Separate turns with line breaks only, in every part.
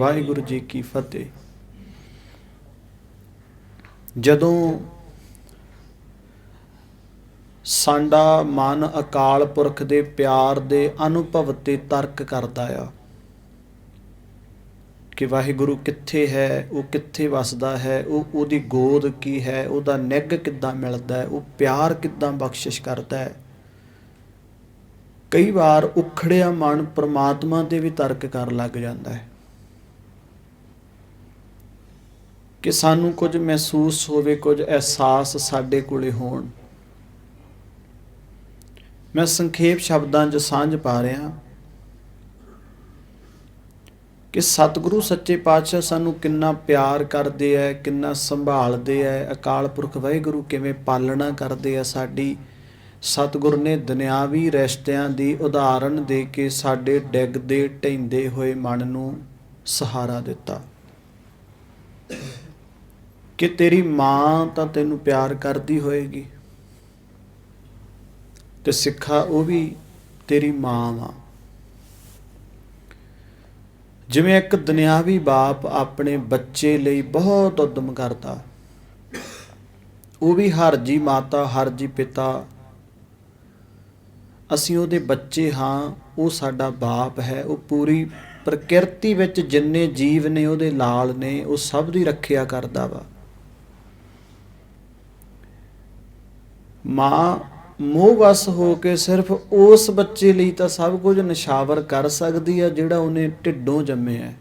ਵਾਹਿਗੁਰੂ ਜੀ ਕੀ ਫਤਿਹ। ਜਦੋਂ ਸਾਡਾ ਮਨ ਅਕਾਲ ਪੁਰਖ ਦੇ ਪਿਆਰ ਦੇ ਅਨੁਭਵ ਤੇ ਤਰਕ ਕਰਦਾ ਆ ਕਿ ਵਾਹਿਗੁਰੂ ਕਿੱਥੇ ਹੈ, ਉਹ ਕਿੱਥੇ ਵਸਦਾ ਹੈ, ਉਹ ਉਹਦੀ ਗੋਦ ਕੀ ਹੈ, ਉਹਦਾ ਨਿੱਘ ਕਿੱਦਾਂ ਮਿਲਦਾ ਹੈ, ਉਹ ਪਿਆਰ ਕਿੱਦਾਂ ਬਖਸ਼ਿਸ਼ ਕਰਦਾ ਹੈ। ਕਈ ਵਾਰ ਉਖੜਿਆ ਮਨ ਪ੍ਰਮਾਤਮਾ ਤੇ ਵੀ ਤਰਕ ਕਰਨ ਲੱਗ ਜਾਂਦਾ ਹੈ। ਕਿ ਸਾਨੂੰ ਕੁਝ ਮਹਿਸੂਸ ਹੋਵੇ, ਕੁਝ ਅਹਿਸਾਸ ਸਾਡੇ ਕੋਲੇ ਹੋਣ। ਮੈਂ ਸੰਖੇਪ ਸ਼ਬਦਾਂ 'ਚ ਸਾਂਝ ਪਾ ਰਿਹਾ ਕਿ ਸਤਿਗੁਰੂ ਸੱਚੇ ਪਾਤਸ਼ਾਹ ਸਾਨੂੰ ਕਿੰਨਾ ਪਿਆਰ ਕਰਦੇ ਐ, ਕਿੰਨਾ ਸੰਭਾਲਦੇ ਐ। ਅਕਾਲ ਪੁਰਖ ਵਾਹਿਗੁਰੂ ਕਿਵੇਂ ਪਾਲਣਾ ਕਰਦੇ ਆ ਸਾਡੀ। ਸਤਿਗੁਰ ਨੇ ਦੁਨਿਆਵੀ ਰਿਸ਼ਤਿਆਂ ਦੀ ਉਦਾਹਰਣ ਦੇ ਕੇ ਸਾਡੇ ਡਿੱਗਦੇ ਢੈਂਦੇ ਹੋਏ ਮਨ ਨੂੰ ਸਹਾਰਾ ਦਿੱਤਾ। ਕਿ ਤੇਰੀ ਮਾਂ ਤਾਂ ਤੈਨੂੰ ਪਿਆਰ ਕਰਦੀ ਹੋਏਗੀ। ਤੇ ਸਿੱਖਾ ਉਹ ਵੀ ਤੇਰੀ ਮਾਂ ਵਾ। ਜਿਵੇਂ ਇੱਕ ਦੁਨਿਆਵੀ ਬਾਪ ਆਪਣੇ ਬੱਚੇ ਲਈ ਬਹੁਤ ਉਦਮ ਕਰਦਾ, ਉਹ ਵੀ ਹਰ ਜੀ ਮਾਤਾ, ਹਰ ਜੀ ਪਿਤਾ, ਅਸੀਂ ਉਹਦੇ ਬੱਚੇ ਹਾਂ, ਉਹ ਸਾਡਾ ਬਾਪ ਹੈ, ਉਹ ਪੂਰੀ ਪ੍ਰਕਿਰਤੀ ਵਿੱਚ ਜਿੰਨੇ ਜੀਵ ਨੇ, ਉਹਦੇ ਲਾਲ ਨੇ, ਉਹ ਸਭ ਦੀ ਰੱਖਿਆ ਕਰਦਾ ਵਾ। ਮਾਂ, ਮੋਹ ਵਸ ਹੋ ਕੇ ਸਿਰਫ ਉਸ ਬੱਚੇ ਲਈ ਤਾਂ ਸਭ ਕੁਝ ਨਿਸ਼ਾਵਰ ਕਰ ਸਕਦੀ ਆ ਜਿਹੜਾ ਉਹਨੇ ਢਿੱਡੋਂ ਜੰਮਿਆ ਹੈ।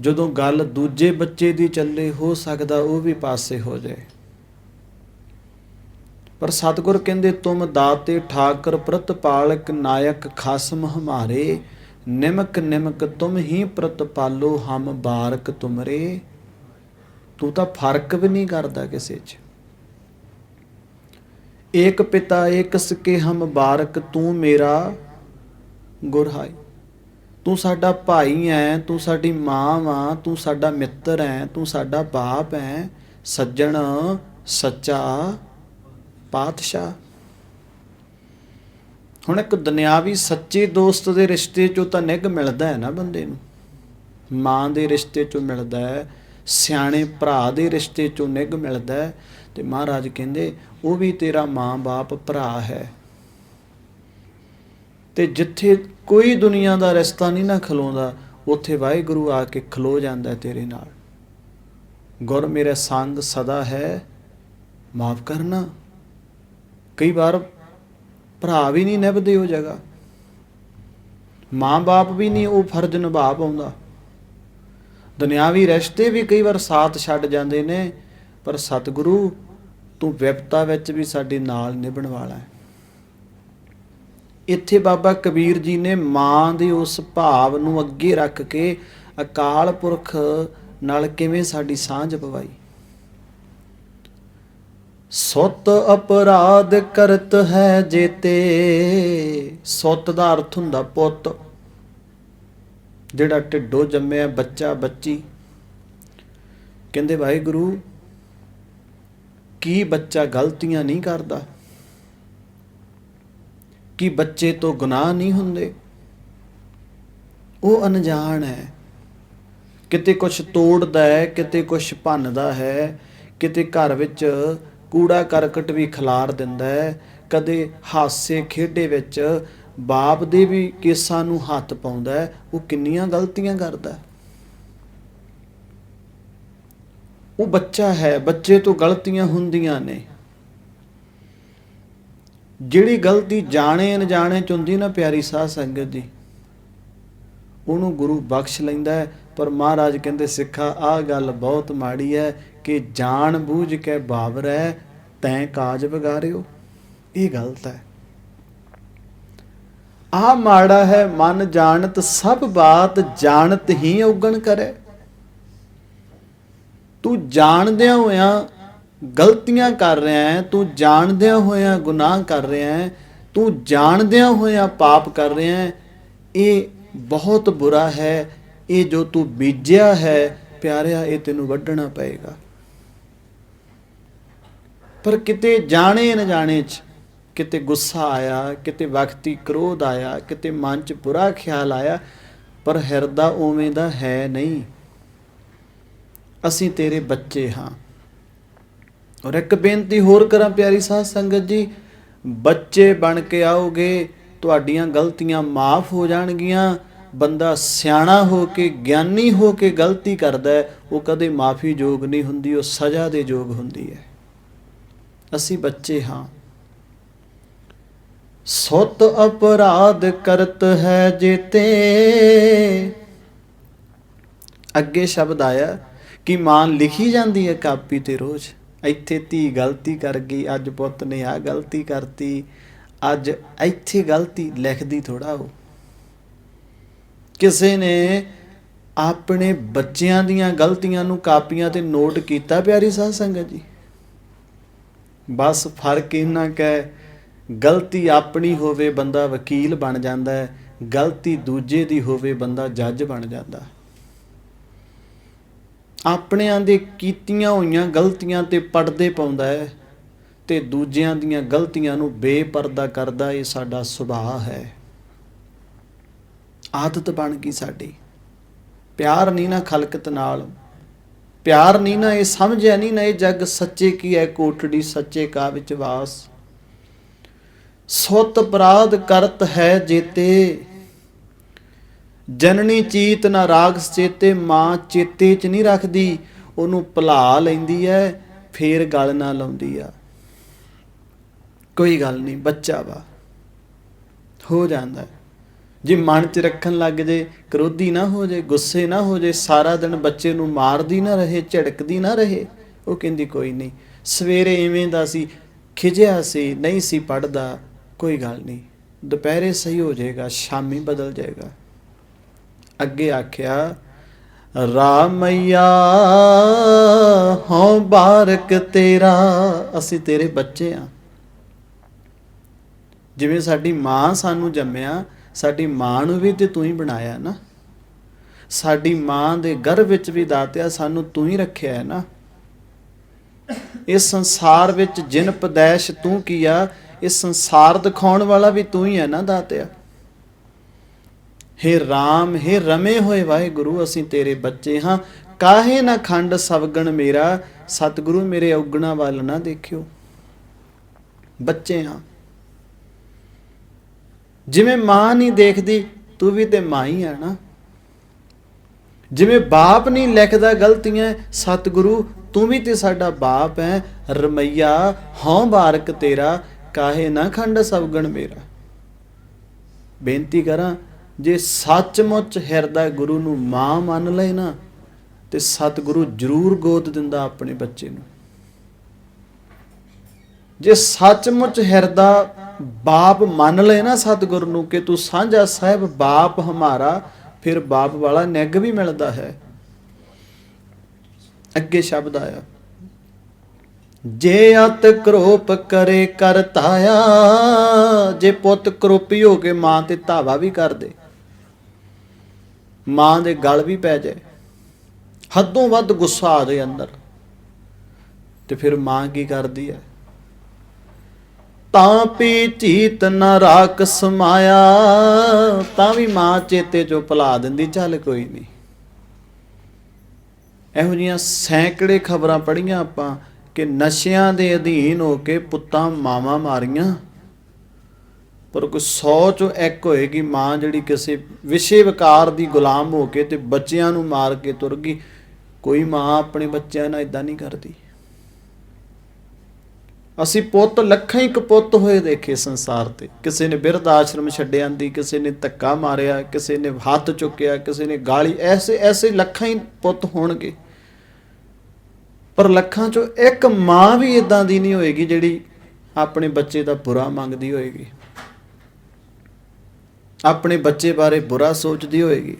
ਜਦੋਂ ਗੱਲ ਦੂਜੇ ਬੱਚੇ ਦੀ ਚੱਲੇ ਹੋ ਸਕਦਾ, ਉਹ ਵੀ ਪਾਸੇ ਹੋ ਜਾਏ। ਪਰ ਸਤਿਗੁਰ ਕਹਿੰਦੇ, ਤੁਮ ਦਾਤੇ ਠਾਕਰ ਪ੍ਰਤਪਾਲਕ ਨਾਇਕ ਖਸਮ ਹਮਾਰੇ, ਨਿਮਕ ਨਿਮਕ ਤੁਮ ਹੀ ਪ੍ਰਤਪਾਲੋ ਹਮ ਬਾਰਕ ਤੁਮਰੇ। ਤੂੰ ਤਾਂ ਫ਼ਰਕ ਵੀ ਨਹੀਂ ਕਰਦਾ ਕਿਸੇ 'ਚ। ਏਕ ਪਿਤਾ, ਏਕ ਸਕੇ ਹਮ ਬਾਰਕ, ਤੂੰ ਮੇਰਾ ਗੁਰਹਾਈ ਤੂੰ ਸਾਡਾ ਭਾਈ ਐ, ਤੂੰ ਸਾਡੀ ਮਾਂ ਵਾਂ, ਤੂੰ ਸਾਡਾ ਮਿੱਤਰ ਐ, ਤੂੰ ਸਾਡਾ ਬਾਪ ਐ, ਸੱਜਣ ਸੱਚਾ ਪਾਤਸ਼ਾਹ। ਹੁਣ ਇੱਕ ਦੁਨਿਆਵੀ ਸੱਚੇ ਦੋਸਤ ਦੇ ਰਿਸ਼ਤੇ ਚੋਂ ਤਾਂ ਨਿੱਘ ਮਿਲਦਾ ਹੈ ਨਾ ਬੰਦੇ ਨੂੰ। ਮਾਂ ਦੇ ਰਿਸ਼ਤੇ ਚੋਂ ਮਿਲਦਾ ਹੈ, ਸਿਆਣੇ ਭਰਾ ਦੇ ਰਿਸ਼ਤੇ ਚੋਂ ਨਿੱਘ ਮਿਲਦਾ ਹੈ ਤੇ ਮਹਾਰਾਜ ਕਹਿੰਦੇ, ਉਹ ਵੀ ਤੇਰਾ ਮਾਂ-ਬਾਪ ਭਰਾ ਹੈ। ਤੇ ਜਿੱਥੇ ਕੋਈ ਦੁਨੀਆ ਦਾ ਰਿਸ਼ਤਾ ਨਹੀਂ ਨਾ ਖਲੋਂਦਾ, ਉੱਥੇ ਵਾਹਿਗੁਰੂ ਆ ਕੇ ਖਲੋ ਜਾਂਦਾ ਤੇਰੇ ਨਾਲ। ਗੁਰ ਮੇਰਾ ਸੰਗ ਸਦਾ ਹੈ, ਮਾਫ ਕਰਨਾ। ਕਈ ਵਾਰ ਭਰਾ ਵੀ ਨਹੀਂ ਨਿਭਦੇ ਉਹ ਜਗ੍ਹਾ। ਮਾਂ-ਬਾਪ ਵੀ ਨਹੀਂ, ਉਹ ਫਰਜ਼ ਨਿਭਾ ਪਾਉਂਦਾ। ਦੁਨਿਆਵੀ ਰਿਸ਼ਤੇ ਵੀ ਕਈ ਵਾਰ ਸਾਥ ਛੱਡ ਜਾਂਦੇ ਨੇ ਪਰ ਸਤਿਗੁਰੂ ਤੂੰ ਵਿਪਤਾ ਵਿੱਚ ਵੀ ਸਾਡੇ ਨਾਲ ਨਿਭਣ ਵਾਲਾ ਹੈ। ਇੱਥੇ ਬਾਬਾ ਕਬੀਰ ਜੀ ਨੇ ਮਾਂ ਦੇ ਉਸ ਭਾਵ ਨੂੰ ਅੱਗੇ ਰੱਖ ਕੇ ਅਕਾਲ ਪੁਰਖ ਨਾਲ ਕਿਵੇਂ ਸਾਡੀ ਸਾਂਝ ਪਵਾਈ? ਸੁੱਤ ਅਪਰਾਧ ਕਰਤ ਹੈ ਜੇਤੇ, ਸੁੱਤ ਦਾ ਅਰਥ ਹੁੰਦਾ ਪੁੱਤ, ਜਿਹੜਾ ਢਿੱਡੋ ਜੰਮਿਆ ਬੱਚਾ ਬੱਚੀ ਕਹਿੰਦੇ ਵਾਹਿਗੁਰੂ ਕੀ ਬੱਚਾ ਗਲਤੀਆਂ ਨਹੀਂ ਕਰਦਾ? ਕੀ ਬੱਚੇ ਤੋਂ ਗੁਨਾਹ ਨਹੀਂ ਹੁੰਦੇ? ਉਹ ਅਣਜਾਣ ਹੈ। ਕਿਤੇ ਕੁਝ ਤੋੜਦਾ ਹੈ, ਕਿਤੇ ਕੁਝ ਭੰਨਦਾ ਹੈ, ਕਿਤੇ ਘਰ ਵਿੱਚ ਕੂੜਾ ਕਰਕਟ ਵੀ ਖਿਲਾਰ ਦਿੰਦਾ ਹੈ, ਕਦੇ ਹਾਸੇ ਖੇਡੇ ਵਿੱਚ ਬਾਪ ਦੇ ਵੀ ਕੇਸਾਂ ਨੂੰ ਹੱਥ ਪਾਉਂਦਾ ਹੈ, ਉਹ ਕਿੰਨੀਆਂ ਗਲਤੀਆਂ ਕਰਦਾ ਹੈ? ਉਹ ਬੱਚਾ ਹੈ, ਬੱਚੇ ਤੋਂ ਗਲਤੀਆਂ ਹੁੰਦੀਆਂ ਨੇ। ਜਿਹੜੀ ਗਲਤੀ ਜਾਣੇ ਅਣਜਾਣੇ ਚ ਹੁੰਦੀ ਨਾ ਪਿਆਰੀ ਸਾਧ ਸੰਗਤ ਦੀ ਉਹਨੂੰ ਗੁਰੂ ਬਖਸ਼ ਲੈਂਦਾ ਹੈ। ਪਰ ਮਹਾਰਾਜ ਕਹਿੰਦੇ, ਸਿੱਖਾ, ਆਹ ਗੱਲ ਬਹੁਤ ਮਾੜੀ ਹੈ ਕਿ ਜਾਣ ਬੂਝ ਕੇ ਬਾਬਰ ਹੈ, ਤੈਂ ਕਾਜ ਵਿਗਾਰਿਓ। ਇਹ ਗਲਤ ਹੈ। ਆਹ ਮਾੜਾ ਹੈ, ਮਨ ਜਾਣਤ ਸਭ ਬਾਤ, ਜਾਣਤ ਹੀ ਉਗਣ ਕਰੇ। ਤੂੰ ਜਾਣਦਿਆਂ ਹੋਇਆਂ ਗਲਤੀਆਂ ਕਰ ਰਿਹਾ ਹੈ, ਤੂੰ ਜਾਣਦਿਆਂ ਹੋਇਆਂ ਗੁਨਾਹ ਕਰ ਰਿਹਾ ਹੈ, ਤੂੰ ਜਾਣਦਿਆਂ ਹੋਇਆਂ ਪਾਪ ਕਰ ਰਿਹਾ ਹੈ, ਇਹ ਬਹੁਤ ਬੁਰਾ ਹੈ, ਇਹ ਜੋ ਤੂੰ ਬੀਜਿਆ ਹੈ, ਪਿਆਰਿਆ, ਇਹ ਤੈਨੂੰ ਵੱਢਣਾ ਪਏਗਾ। ਪਰ ਕਿਤੇ ਜਾਣੇ ਨਾ ਜਾਣੇ ਚ ਕਿਤੇ ਗੁੱਸਾ ਆਇਆ, ਕਿਤੇ ਵਕਤੀ ਕ੍ਰੋਧ ਆਇਆ, ਕਿਤੇ ਮਨ ਚ ਬੁਰਾ ਖਿਆਲ ਆਇਆ, ਪਰ ਹਿਰਦਾ ਉਵੇਂ ਦਾ ਹੈ ਨਹੀਂ। ਅਸੀਂ ਤੇਰੇ ਬੱਚੇ ਹਾਂ। ਔਰ ਇੱਕ ਬੇਨਤੀ ਹੋਰ ਕਰਾਂ ਪਿਆਰੀ ਸਾਧ ਸੰਗਤ ਜੀ, ਬੱਚੇ ਬਣ ਕੇ ਆਓਗੇ, ਤੁਹਾਡੀਆਂ ਗਲਤੀਆਂ ਮਾਫ ਹੋ ਜਾਣਗੀਆਂ, ਬੰਦਾ ਸਿਆਣਾ ਹੋ ਕੇ, ਗਿਆਨੀ ਹੋ ਕੇ ਗਲਤੀ ਕਰਦਾ ਹੈ, ਉਹ ਕਦੇ ਮਾਫੀ ਯੋਗ ਨਹੀਂ ਹੁੰਦੀ, ਉਹ ਸਜ਼ਾ ਦੇ ਯੋਗ ਹੁੰਦੀ ਹੈ। ਅਸੀਂ ਬੱਚੇ ਹਾਂ। ਸੁਤ ਅਪਰਾਧ ਕਰਤ ਹੈ ਜੇਤੇ। ਅੱਗੇ ਸ਼ਬਦ ਆਇਆ ਕਿ ਮਾਂ ਲਿਖੀ ਜਾਂਦੀ ਹੈ ਕਾਪੀ ਤੇ ਰੋਜ਼। ਇੱਥੇ ਧੀ ਗਲਤੀ ਕਰ ਗਈ, ਅੱਜ ਪੁੱਤ ਨੇ ਆ ਗਲਤੀ ਕਰਤੀ, ਅੱਜ ਇੱਥੇ ਗਲਤੀ ਲਿਖਦੀ ਥੋੜਾ ਹੋ ਕਿਸੇ ਨੇ ਆਪਣੇ ਬੱਚਿਆਂ ਦੀਆਂ ਗਲਤੀਆਂ ਨੂੰ ਕਾਪੀਆਂ ਤੇ ਨੋਟ ਕੀਤਾ, ਪਿਆਰੀ ਸਾਧ ਸੰਗਤ ਜੀ? ਬਸ ਫ਼ਰਕ ਇਹਨਾਂ ਕਾ ਗਲਤੀ ਆਪਣੀ ਹੋਵੇ ਬੰਦਾ ਵਕੀਲ ਬਣ ਜਾਂਦਾ ਹੈ, ਗਲਤੀ ਦੂਜੇ ਦੀ ਹੋਵੇ ਬੰਦਾ ਜੱਜ ਬਣ ਜਾਂਦਾ। ਆਪਣਿਆਂ ਦੇ ਕੀਤੀਆਂ ਹੋਈਆਂ ਗਲਤੀਆਂ ਤੇ ਪਰਦੇ ਪਾਉਂਦਾ ਹੈ ਤੇ ਦੂਜਿਆਂ ਦੀਆਂ ਗਲਤੀਆਂ ਨੂੰ ਬੇਪਰਦਾ ਕਰਦਾ ਇਹ ਸਾਡਾ ਸੁਭਾਅ ਹੈ। ਆਦਤ ਬਣ ਗਈ ਸਾਡੀ। ਪਿਆਰ ਨਹੀਂ ਨਾ ਖਲਕਤ ਨਾਲ। ਪਿਆਰ ਨਹੀਂ ਨਾ ਇਹ ਸਮਝਿਆ ਨਹੀਂ ਨਾ ਇਹ ਜੱਗ ਸੱਚੇ ਕੀ ਹੈ ਕੋਟੜੀ ਸੱਚੇ ਕਾ ਵਿੱਚ ਵਾਸ। ਸੁਤ ਅਪਰਾਧ ਕਰਤ ਹੈ ਜੇਤੇ। ਜਨਨੀ ਚੀਤ ਨਾ ਰਾਗ ਚੇਤੇ ਮਾਂ ਚੇਤੇ ਚ ਨਹੀਂ ਰੱਖਦੀ, ਉਹਨੂੰ ਭੁਲਾ ਲੈਂਦੀ ਐ, ਫੇਰ ਗੱਲ ਨਾ ਲਾਉਂਦੀ ਆ। ਕੋਈ ਗੱਲ ਨਹੀਂ, ਬੱਚਾ ਵਾ। ਹੋ ਜਾਂਦਾ। ਜੇ ਮਨ ਚ ਰੱਖਣ ਲੱਗ ਜੇ, ਕਰੋਧੀ ਨਾ ਹੋ ਜੇ, ਗੁੱਸੇ ਨਾ ਹੋ ਜੇ, ਸਾਰਾ ਦਿਨ ਬੱਚੇ ਨੂੰ ਮਾਰਦੀ ਨਾ ਰਹੇ, ਝਿੜਕਦੀ ਨਾ ਰਹੇ, ਉਹ ਕਹਿੰਦੀ ਕੋਈ ਨਹੀਂ। ਸਵੇਰੇ ਇਵੇਂ ਦਾ ਸੀ, ਖਿਜਿਆ ਸੀ, ਨਹੀਂ ਸੀ ਪੜਦਾ ਕੋਈ ਗੱਲ ਨਹੀਂ। ਦੁਪਹਿਰੇ ਸਹੀ ਹੋ ਜਾਏਗਾ, ਸ਼ਾਮੀ ਬਦਲ ਜਾਏਗਾ। ਅੱਗੇ ਆਖਿਆ ਰਾਮਈਆ ਹਉ ਬਾਰਕ ਤੇਰਾ। ਅਸੀਂ ਤੇਰੇ ਬੱਚੇ ਆ। ਜਿਵੇਂ ਸਾਡੀ ਮਾਂ ਸਾਨੂੰ ਜੰਮਿਆ, ਸਾਡੀ ਮਾਂ ਨੂੰ ਵੀ ਤੇ ਤੂੰ ਹੀ ਬਣਾਇਆ ਨਾ। ਸਾਡੀ ਮਾਂ ਦੇ ਗਰਭ ਵਿੱਚ ਵੀ ਦਾਤਿਆ, ਸਾਨੂੰ ਤੂੰ ਹੀ ਰੱਖਿਆ ਹੈ ਨਾ। ਇਸ ਸੰਸਾਰ ਵਿੱਚ ਜਿਨ ਪਦੈਸ਼ ਤੂੰ ਕੀਆ, ਇਸ ਸੰਸਾਰ ਦਿਖਾਉਣ ਵਾਲਾ ਵੀ ਤੂੰ ਹੀ ਹੈ ਨਾ ਦਾਤਿਆ। ਹੇ RAM ਹੇ ਰਮੇ ਹੋਏ ਵਾਹਿਗੁਰੂ, ਅਸੀਂ ਤੇਰੇ ਬੱਚੇ ਹਾਂ। ਕਾਹੇ ਨਾ ਖੰਡ ਸਵਗਣ ਮੇਰਾ, ਸਤਿਗੁਰੂ ਮੇਰੇ ਔਗਣਾ ਵੱਲ ਨਾ ਦੇਖਿਓ। ਬੱਚੇ ਹਾਂ। ਜਿਵੇਂ ਮਾਂ ਨਹੀਂ ਦੇਖਦੀ, ਤੂੰ ਵੀ ਤੇ ਮਾਂ ਹੀ ਹੈ ਨਾ। ਜਿਵੇਂ ਬਾਪ ਨਹੀਂ ਲਿਖਦਾ ਗਲਤੀਆਂ, ਸਤਿਗੁਰੂ, ਤੂੰ ਵੀ ਤੇ ਸਾਡਾ ਬਾਪ ਹੈ ਰਮਈਆ, ਹਉ ਬਾਰਕ ਤੇਰਾ, ਕਾਹੇ ਨਾ ਖੰਡ ਸਵਗਣ ਮੇਰਾ। ਬੇਨਤੀ ਕਰਾਂ ਜੇ ਸੱਚਮੁੱਚ ਹਿਰਦਾ ਗੁਰੂ ਨੂੰ ਮਾਂ ਮੰਨ ਲਏ ਨਾ, ਤੇ ਸਤਿਗੁਰੂ ਜ਼ਰੂਰ ਗੋਦ ਦਿੰਦਾ ਆਪਣੇ ਬੱਚੇ ਨੂੰ। ਜੇ ਸੱਚਮੁੱਚ ਹਿਰਦਾ ਬਾਪ ਮੰਨ ਲਏ ਨਾ ਸਤਿਗੁਰ ਨੂੰ ਕਿ ਤੂੰ ਸਾਂਝਾ ਸਾਹਿਬ ਬਾਪ ਹਮਾਰਾ, ਫਿਰ ਬਾਪ ਵਾਲਾ ਨਿੱਘ ਵੀ ਮਿਲਦਾ ਹੈ। ਅੱਗੇ ਸ਼ਬਦ ਆਇਆ, ਜੇ ਅਤ ਕਰੋਪ ਕਰੇ ਕਰਤਾਇਆ, ਜੇ ਪੁੱਤ ਕਰੋਪੀ ਹੋ ਕੇ ਮਾਂ ਤੇ ਧਾਵਾ ਵੀ ਕਰਦੇ ਮਾਂ ਦੇ ਗਲ ਵੀ ਪੈ ਜਾਏ, ਹੱਦੋਂ ਵੱਧ ਗੁੱਸਾ ਆ ਜਾਏ ਅੰਦਰ। ਤੇ ਫਿਰ ਮਾਂ ਕੀ ਕਰਦੀ ਹੈ? ਤਾਂ ਪੀ ਚੀਤ ਨਾ ਰਾਖ ਸਮਾਇਆ, ਤਾਂ ਵੀ ਮਾਂ ਚੇਤੇ ਚੋਂ ਭੁਲਾ ਦਿੰਦੀ, ਚੱਲ ਕੋਈ ਨਹੀਂ। ਇਹੋ ਜੀਆਂ ਸੈਂਕੜੇ ਖਬਰਾਂ ਪੜੀਆਂ ਆਪਾਂ ਕਿ ਨਸ਼ਿਆਂ ਦੇ ਅਧੀਨ ਹੋ ਕੇ ਪੁੱਤਾਂ ਮਾਵਾਂ ਮਾਰੀਆਂ। ਪਰ ਕੋਈ 100 ਚੋਂ ਇੱਕ ਹੋਏਗੀ ਮਾਂ ਜਿਹੜੀ ਕਿਸੇ ਵਿਸ਼ੇ ਵਿਕਾਰ ਦੀ ਗੁਲਾਮ ਹੋ ਕੇ ਤੇ ਬੱਚਿਆਂ ਨੂੰ ਮਾਰ ਕੇ ਤੁਰ ਗਈ। ਕੋਈ ਮਾਂ ਆਪਣੇ ਬੱਚਿਆਂ ਨਾਲ ਇਦਾਂ ਨਹੀਂ ਕਰਦੀ। ਅਸੀਂ ਪੁੱਤ, ਲੱਖਾਂ ਹੀ ਕਪੁੱਤ ਹੋਏ ਦੇਖੇ ਸੰਸਾਰ ਤੇ। ਕਿਸੇ ਨੇ ਬਿਰਧ ਆਸ਼ਰਮ ਛੱਡਿਆਂ ਦੀ ਕਿਸੇ ਨੇ ਧੱਕਾ ਮਾਰਿਆ, ਕਿਸੇ ਨੇ ਹੱਥ ਚੁੱਕਿਆ, ਕਿਸੇ ਨੇ ਗਾਲੀ, ਐਸੇ ਐਸੇ ਲੱਖਾਂ ਹੀ ਪੁੱਤ ਹੋਣਗੇ। ਪਰ ਲੱਖਾਂ ਚੋਂ ਇੱਕ ਮਾਂ ਵੀ ਇਦਾਂ ਦੀ ਨਹੀਂ ਹੋਏਗੀ ਜਿਹੜੀ ਆਪਣੇ ਬੱਚੇ ਦਾ ਬੁਰਾ ਮੰਗਦੀ ਹੋਏਗੀ। ਆਪਣੇ ਬੱਚੇ ਬਾਰੇ ਬੁਰਾ ਸੋਚਦੀ ਹੋਏਗੀ।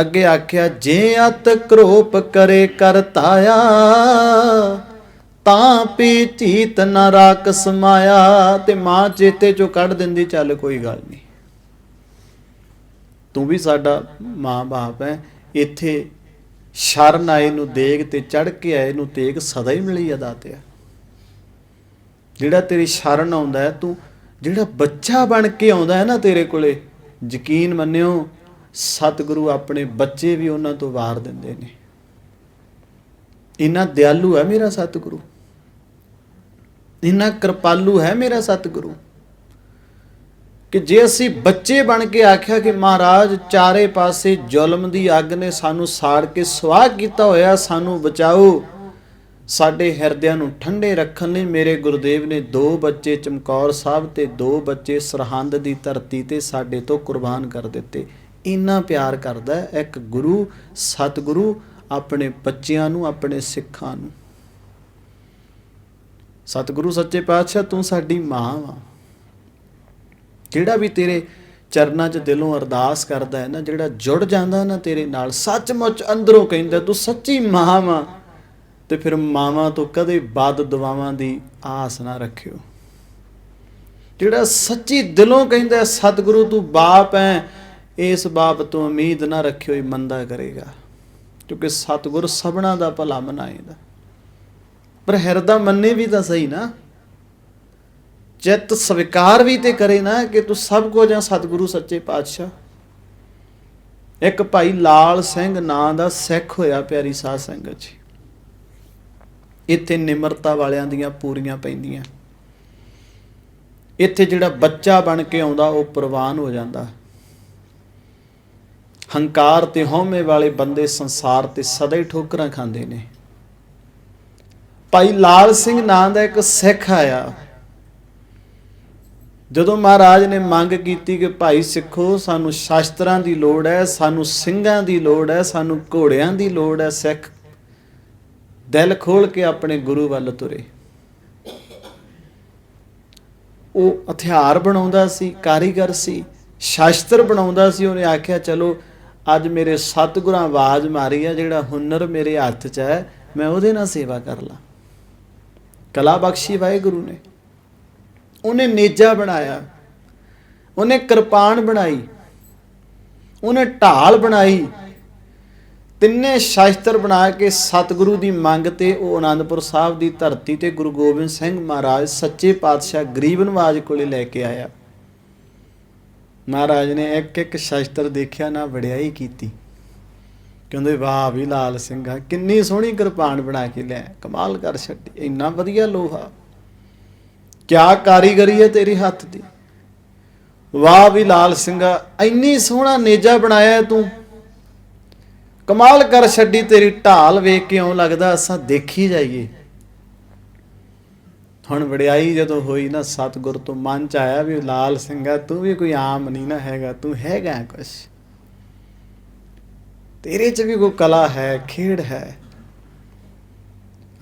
ਅੱਗੇ ਆਖਿਆ, ਜੇ ਅਤ ਕਰੋਪ ਕਰੇ ਕਰਤਾਇਆ ਤਾਂ ਪੀ ਚੀਤ ਨਾ ਰਾਕ ਸਮਾਇਆ। ਤੇ ਮਾਂ ਚੇਤੇ ਚੋਂ ਕੱਢ ਦਿੰਦੀ, ਚੱਲ ਕੋਈ ਗੱਲ ਨਹੀਂ। ਤੂੰ ਵੀ ਸਾਡਾ ਮਾਂ-ਬਾਪ ਹੈ। ਇੱਥੇ ਸ਼ਰਨ ਆਏ ਨੂੰ ਦੇਗ ਤੇ ਚੜ ਕੇ ਆਏ ਨੂੰ ਤੇਗ ਸਦਾ ਹੀ ਮਿਲੀ ਅਦਾ ਤੇ ਜਿਹੜਾ ਤੇਰੀ ਸ਼ਰਨ ਆਉਂਦਾ ਹੈ, ਤੂੰ ਜਿਹੜਾ ਬੱਚਾ ਬਣ ਕੇ ਆਉਂਦਾ ਹੈ ਨਾ ਤੇਰੇ ਕੋਲੇ, ਯਕੀਨ ਮੰਨਿਓ, ਸਤਿਗੁਰੂ ਆਪਣੇ ਬੱਚੇ ਵੀ ਉਹਨਾਂ ਤੋਂ ਵਾਰ ਦਿੰਦੇ ਨੇ। ਇੰਨਾ ਦਿਆਲੂ ਹੈ ਮੇਰਾ ਸਤਿਗੁਰੂ। ਇੰਨਾ ਕਿਰਪਾਲੂ ਹੈ ਮੇਰਾ ਸਤਿਗੁਰੂ। ਕਿ ਜੇ ਅਸੀਂ ਬੱਚੇ ਬਣ ਕੇ ਆਖਿਆ ਕਿ ਮਹਾਰਾਜ ਚਾਰੇ ਪਾਸੇ ਜ਼ੁਲਮ ਦੀ ਅੱਗ ਨੇ ਸਾਨੂੰ ਸਾੜ ਕੇ ਸਵਾਹ ਕੀਤਾ ਹੋਇਆ, ਸਾਨੂੰ ਬਚਾਓ ਸਾਡੇ ਹਿਰਦਿਆਂ ਨੂੰ ਠੰਡੇ ਰੱਖਣ ਲਈ ਮੇਰੇ ਗੁਰਦੇਵ ਨੇ ਦੋ ਬੱਚੇ ਚਮਕੌਰ ਸਾਹਿਬ ਤੇ ਦੋ ਬੱਚੇ ਸਰਹੰਦ ਦੀ ਧਰਤੀ ਤੇ ਸਾਡੇ ਤੋਂ ਕੁਰਬਾਨ ਕਰ ਦਿੱਤੇ। ਇੰਨਾ ਪਿਆਰ ਕਰਦਾ ਇੱਕ ਗੁਰੂ, ਸਤਿਗੁਰੂ ਆਪਣੇ ਬੱਚਿਆਂ ਨੂੰ, ਆਪਣੇ ਸਿੱਖਾਂ ਨੂੰ। ਸਤਿਗੁਰੂ, ਸੱਚੇ ਪਾਤਸ਼ਾਹ, ਤੂੰ ਸਾਡੀ ਮਾਂ ਵਾ। ਜਿਹੜਾ ਵੀ ਤੇਰੇ ਚਰਨਾਂ 'ਚ ਦਿਲੋਂ ਅਰਦਾਸ ਕਰਦਾ ਹੈ ਨਾ, ਜਿਹੜਾ ਜੁੜ ਜਾਂਦਾ ਨਾ ਤੇਰੇ ਨਾਲ, ਸੱਚਮੁੱਚ ਅੰਦਰੋਂ ਕਹਿੰਦਾ, ਤੂੰ ਸੱਚੀ ਮਾਂ ਵਾ। ਤੇ ਫਿਰ ਮਾਵਾਂ ਤੋਂ ਕਦੇ ਬਾਦ ਦੁਆਵਾਂ ਦੀ ਆਸ ਨਾ ਰੱਖਿਓ। ਜਿਹੜਾ ਸੱਚੀ ਦਿਲੋਂ ਕਹਿੰਦਾ ਸਤਿਗੁਰੂ, ਤੂੰ ਬਾਪ ਹੈ, ਇਸ ਬਾਪ ਤੋਂ ਉਮੀਦ ਨਾ ਰੱਖਿਓ, ਇਹ ਮੰਦਾ ਕਰੇਗਾ। ਕਿਉਂਕਿ ਸਤਿਗੁਰ ਸਭਨਾ ਦਾ ਭਲਾ ਮਨਾਏਗਾ। ਪਰ ਹਿਰਦਾ ਮੰਨੇ ਵੀ ਤਾਂ ਸਹੀ ਨਾ। ਚਿੱਤ ਸਵੀਕਾਰ ਵੀ ਤੇ ਕਰੇ ਨਾ ਕਿ ਤੂੰ ਸਭ ਕੁਝ ਆ ਸਤਿਗੁਰੂ ਸੱਚੇ ਪਾਤਸ਼ਾਹ। ਇੱਕ ਭਾਈ ਲਾਲ ਸਿੰਘ ਨਾਂ ਦਾ ਸਿੱਖ ਹੋਇਆ ਪਿਆਰੀ ਸਾਧ ਸੰਗਤ ਜੀ ਇੱਥੇ ਨਿਮਰਤਾ ਵਾਲਿਆਂ ਦੀਆਂ ਪੂਰੀਆਂ ਪੈਂਦੀਆਂ। ਇੱਥੇ ਜਿਹੜਾ ਬੱਚਾ ਬਣ ਕੇ ਆਉਂਦਾ, ਉਹ ਪ੍ਰਵਾਨ ਹੋ ਜਾਂਦਾ। ਹੰਕਾਰ ਤੇ ਹਉਮੈ ਵਾਲੇ ਬੰਦੇ ਸੰਸਾਰ ਤੇ ਸਦਾ ਹੀ ਠੋਕਰਾਂ ਖਾਂਦੇ ਨੇ। ਭਾਈ ਲਾਲ ਸਿੰਘ ਨਾਂ ਦਾ ਇੱਕ ਸਿੱਖ ਆਇਆ। ਜਦੋਂ ਮਹਾਰਾਜ ਨੇ ਮੰਗ ਕੀਤੀ ਕਿ ਭਾਈ ਸਿੱਖੋ, ਸਾਨੂੰ ਸ਼ਾਸਤਰਾਂ ਦੀ ਲੋੜ ਹੈ, ਸਾਨੂੰ ਸਿੰਘਾਂ ਦੀ ਲੋੜ ਹੈ, ਸਾਨੂੰ ਘੋੜਿਆਂ ਦੀ ਲੋੜ ਹੈ, ਸਿੱਖ ਦਿਲ ਖੋਲ ਕੇ ਆਪਣੇ ਗੁਰੂ ਵੱਲ ਤੁਰੇ। ਉਹ ਹਥਿਆਰ ਬਣਾਉਂਦਾ ਸੀ, ਕਾਰੀਗਰ ਸੀ, ਸ਼ਾਸਤਰ ਬਣਾਉਂਦਾ ਸੀ, ਉਹਨੇ ਆਖਿਆ, ਚਲੋ, ਅੱਜ ਮੇਰੇ ਸਤਿਗੁਰਾਂ ਆਵਾਜ਼ ਮਾਰੀ ਆ, ਜਿਹੜਾ ਹੁਨਰ ਮੇਰੇ ਹੱਥ 'ਚ ਹੈ, ਮੈਂ ਉਹਦੇ ਨਾਲ ਸੇਵਾ ਕਰ ਲਾਂ। ਕਲਾ ਬਖਸ਼ੀ ਵਾਹਿਗੁਰੂ ਨੇ। ਉਹਨੇ ਨੇਜਾ ਬਣਾਇਆ, ਉਹਨੇ ਕਿਰਪਾਨ ਬਣਾਈ, ਉਹਨੇ ਢਾਲ ਬਣਾਈ ਤਿੰਨੇ ਸ਼ਾਸਤਰ ਬਣਾ ਕੇ ਸਤਿਗੁਰੂ ਦੀ ਮੰਗ ਤੇ ਉਹ ਆਨੰਦਪੁਰ ਸਾਹਿਬ ਦੀ ਧਰਤੀ ਤੇ ਗੁਰੂ ਗੋਬਿੰਦ ਸਿੰਘ ਮਹਾਰਾਜ ਸੱਚੇ ਪਾਤਸ਼ਾਹ ਗਰੀਬ ਨਵਾਜ ਕੋਲੇ ਲੈ ਕੇ ਆਇਆ। ਮਹਾਰਾਜ ਨੇ ਇੱਕ ਇੱਕ ਸ਼ਾਸਤਰ ਦੇਖਿਆ ਨਾ ਵਡਿਆਈ ਕੀਤੀ। ਕਹਿੰਦੇ, ਵਾਹ ਵੀ ਲਾਲ ਸਿੰਘਾ ਕਿੰਨੀ ਸੋਹਣੀ ਕਿਰਪਾਨ ਬਣਾ ਕੇ ਲੈ, ਕਮਾਲ ਕਰ ਛੱਡੀ, ਇੰਨਾ ਵਧੀਆ ਲੋਹਾ। ਕਿਆ ਕਾਰੀਗਰੀ ਹੈ ਤੇਰੇ ਹੱਥ ਦੀ। ਵਾਹ ਵੀ ਲਾਲ ਸਿੰਘਾ ਇੰਨੀ ਸੋਹਣਾ ਨੇਜਾ ਬਣਾਇਆ ਤੂੰ ਕਮਾਲ ਕਰ ਛੱਡੀ ਤੇਰੀ ਢਾਲ ਵੇਖ ਕੇ ਇਉਂ ਲੱਗਦਾ ਅਸਾਂ ਦੇਖੀ ਜਾਈਏ। ਹੁਣ ਵਡਿਆਈ ਜਦੋਂ ਹੋਈ ਨਾ, ਸਤਗੁਰ ਤੋਂ ਮਨ ਚ ਆਇਆ ਵੀ ਲਾਲ ਸਿੰਘਾ, ਤੂੰ ਵੀ ਕੋਈ ਆਮ ਨਹੀਂ ਨਾ ਹੈਗਾ, ਤੂੰ ਹੈਗਾ ਕੁਛ। ਤੇਰੇ ਚ ਵੀ ਕੋਈ ਕਲਾ ਹੈ, ਖੇਡ ਹੈ।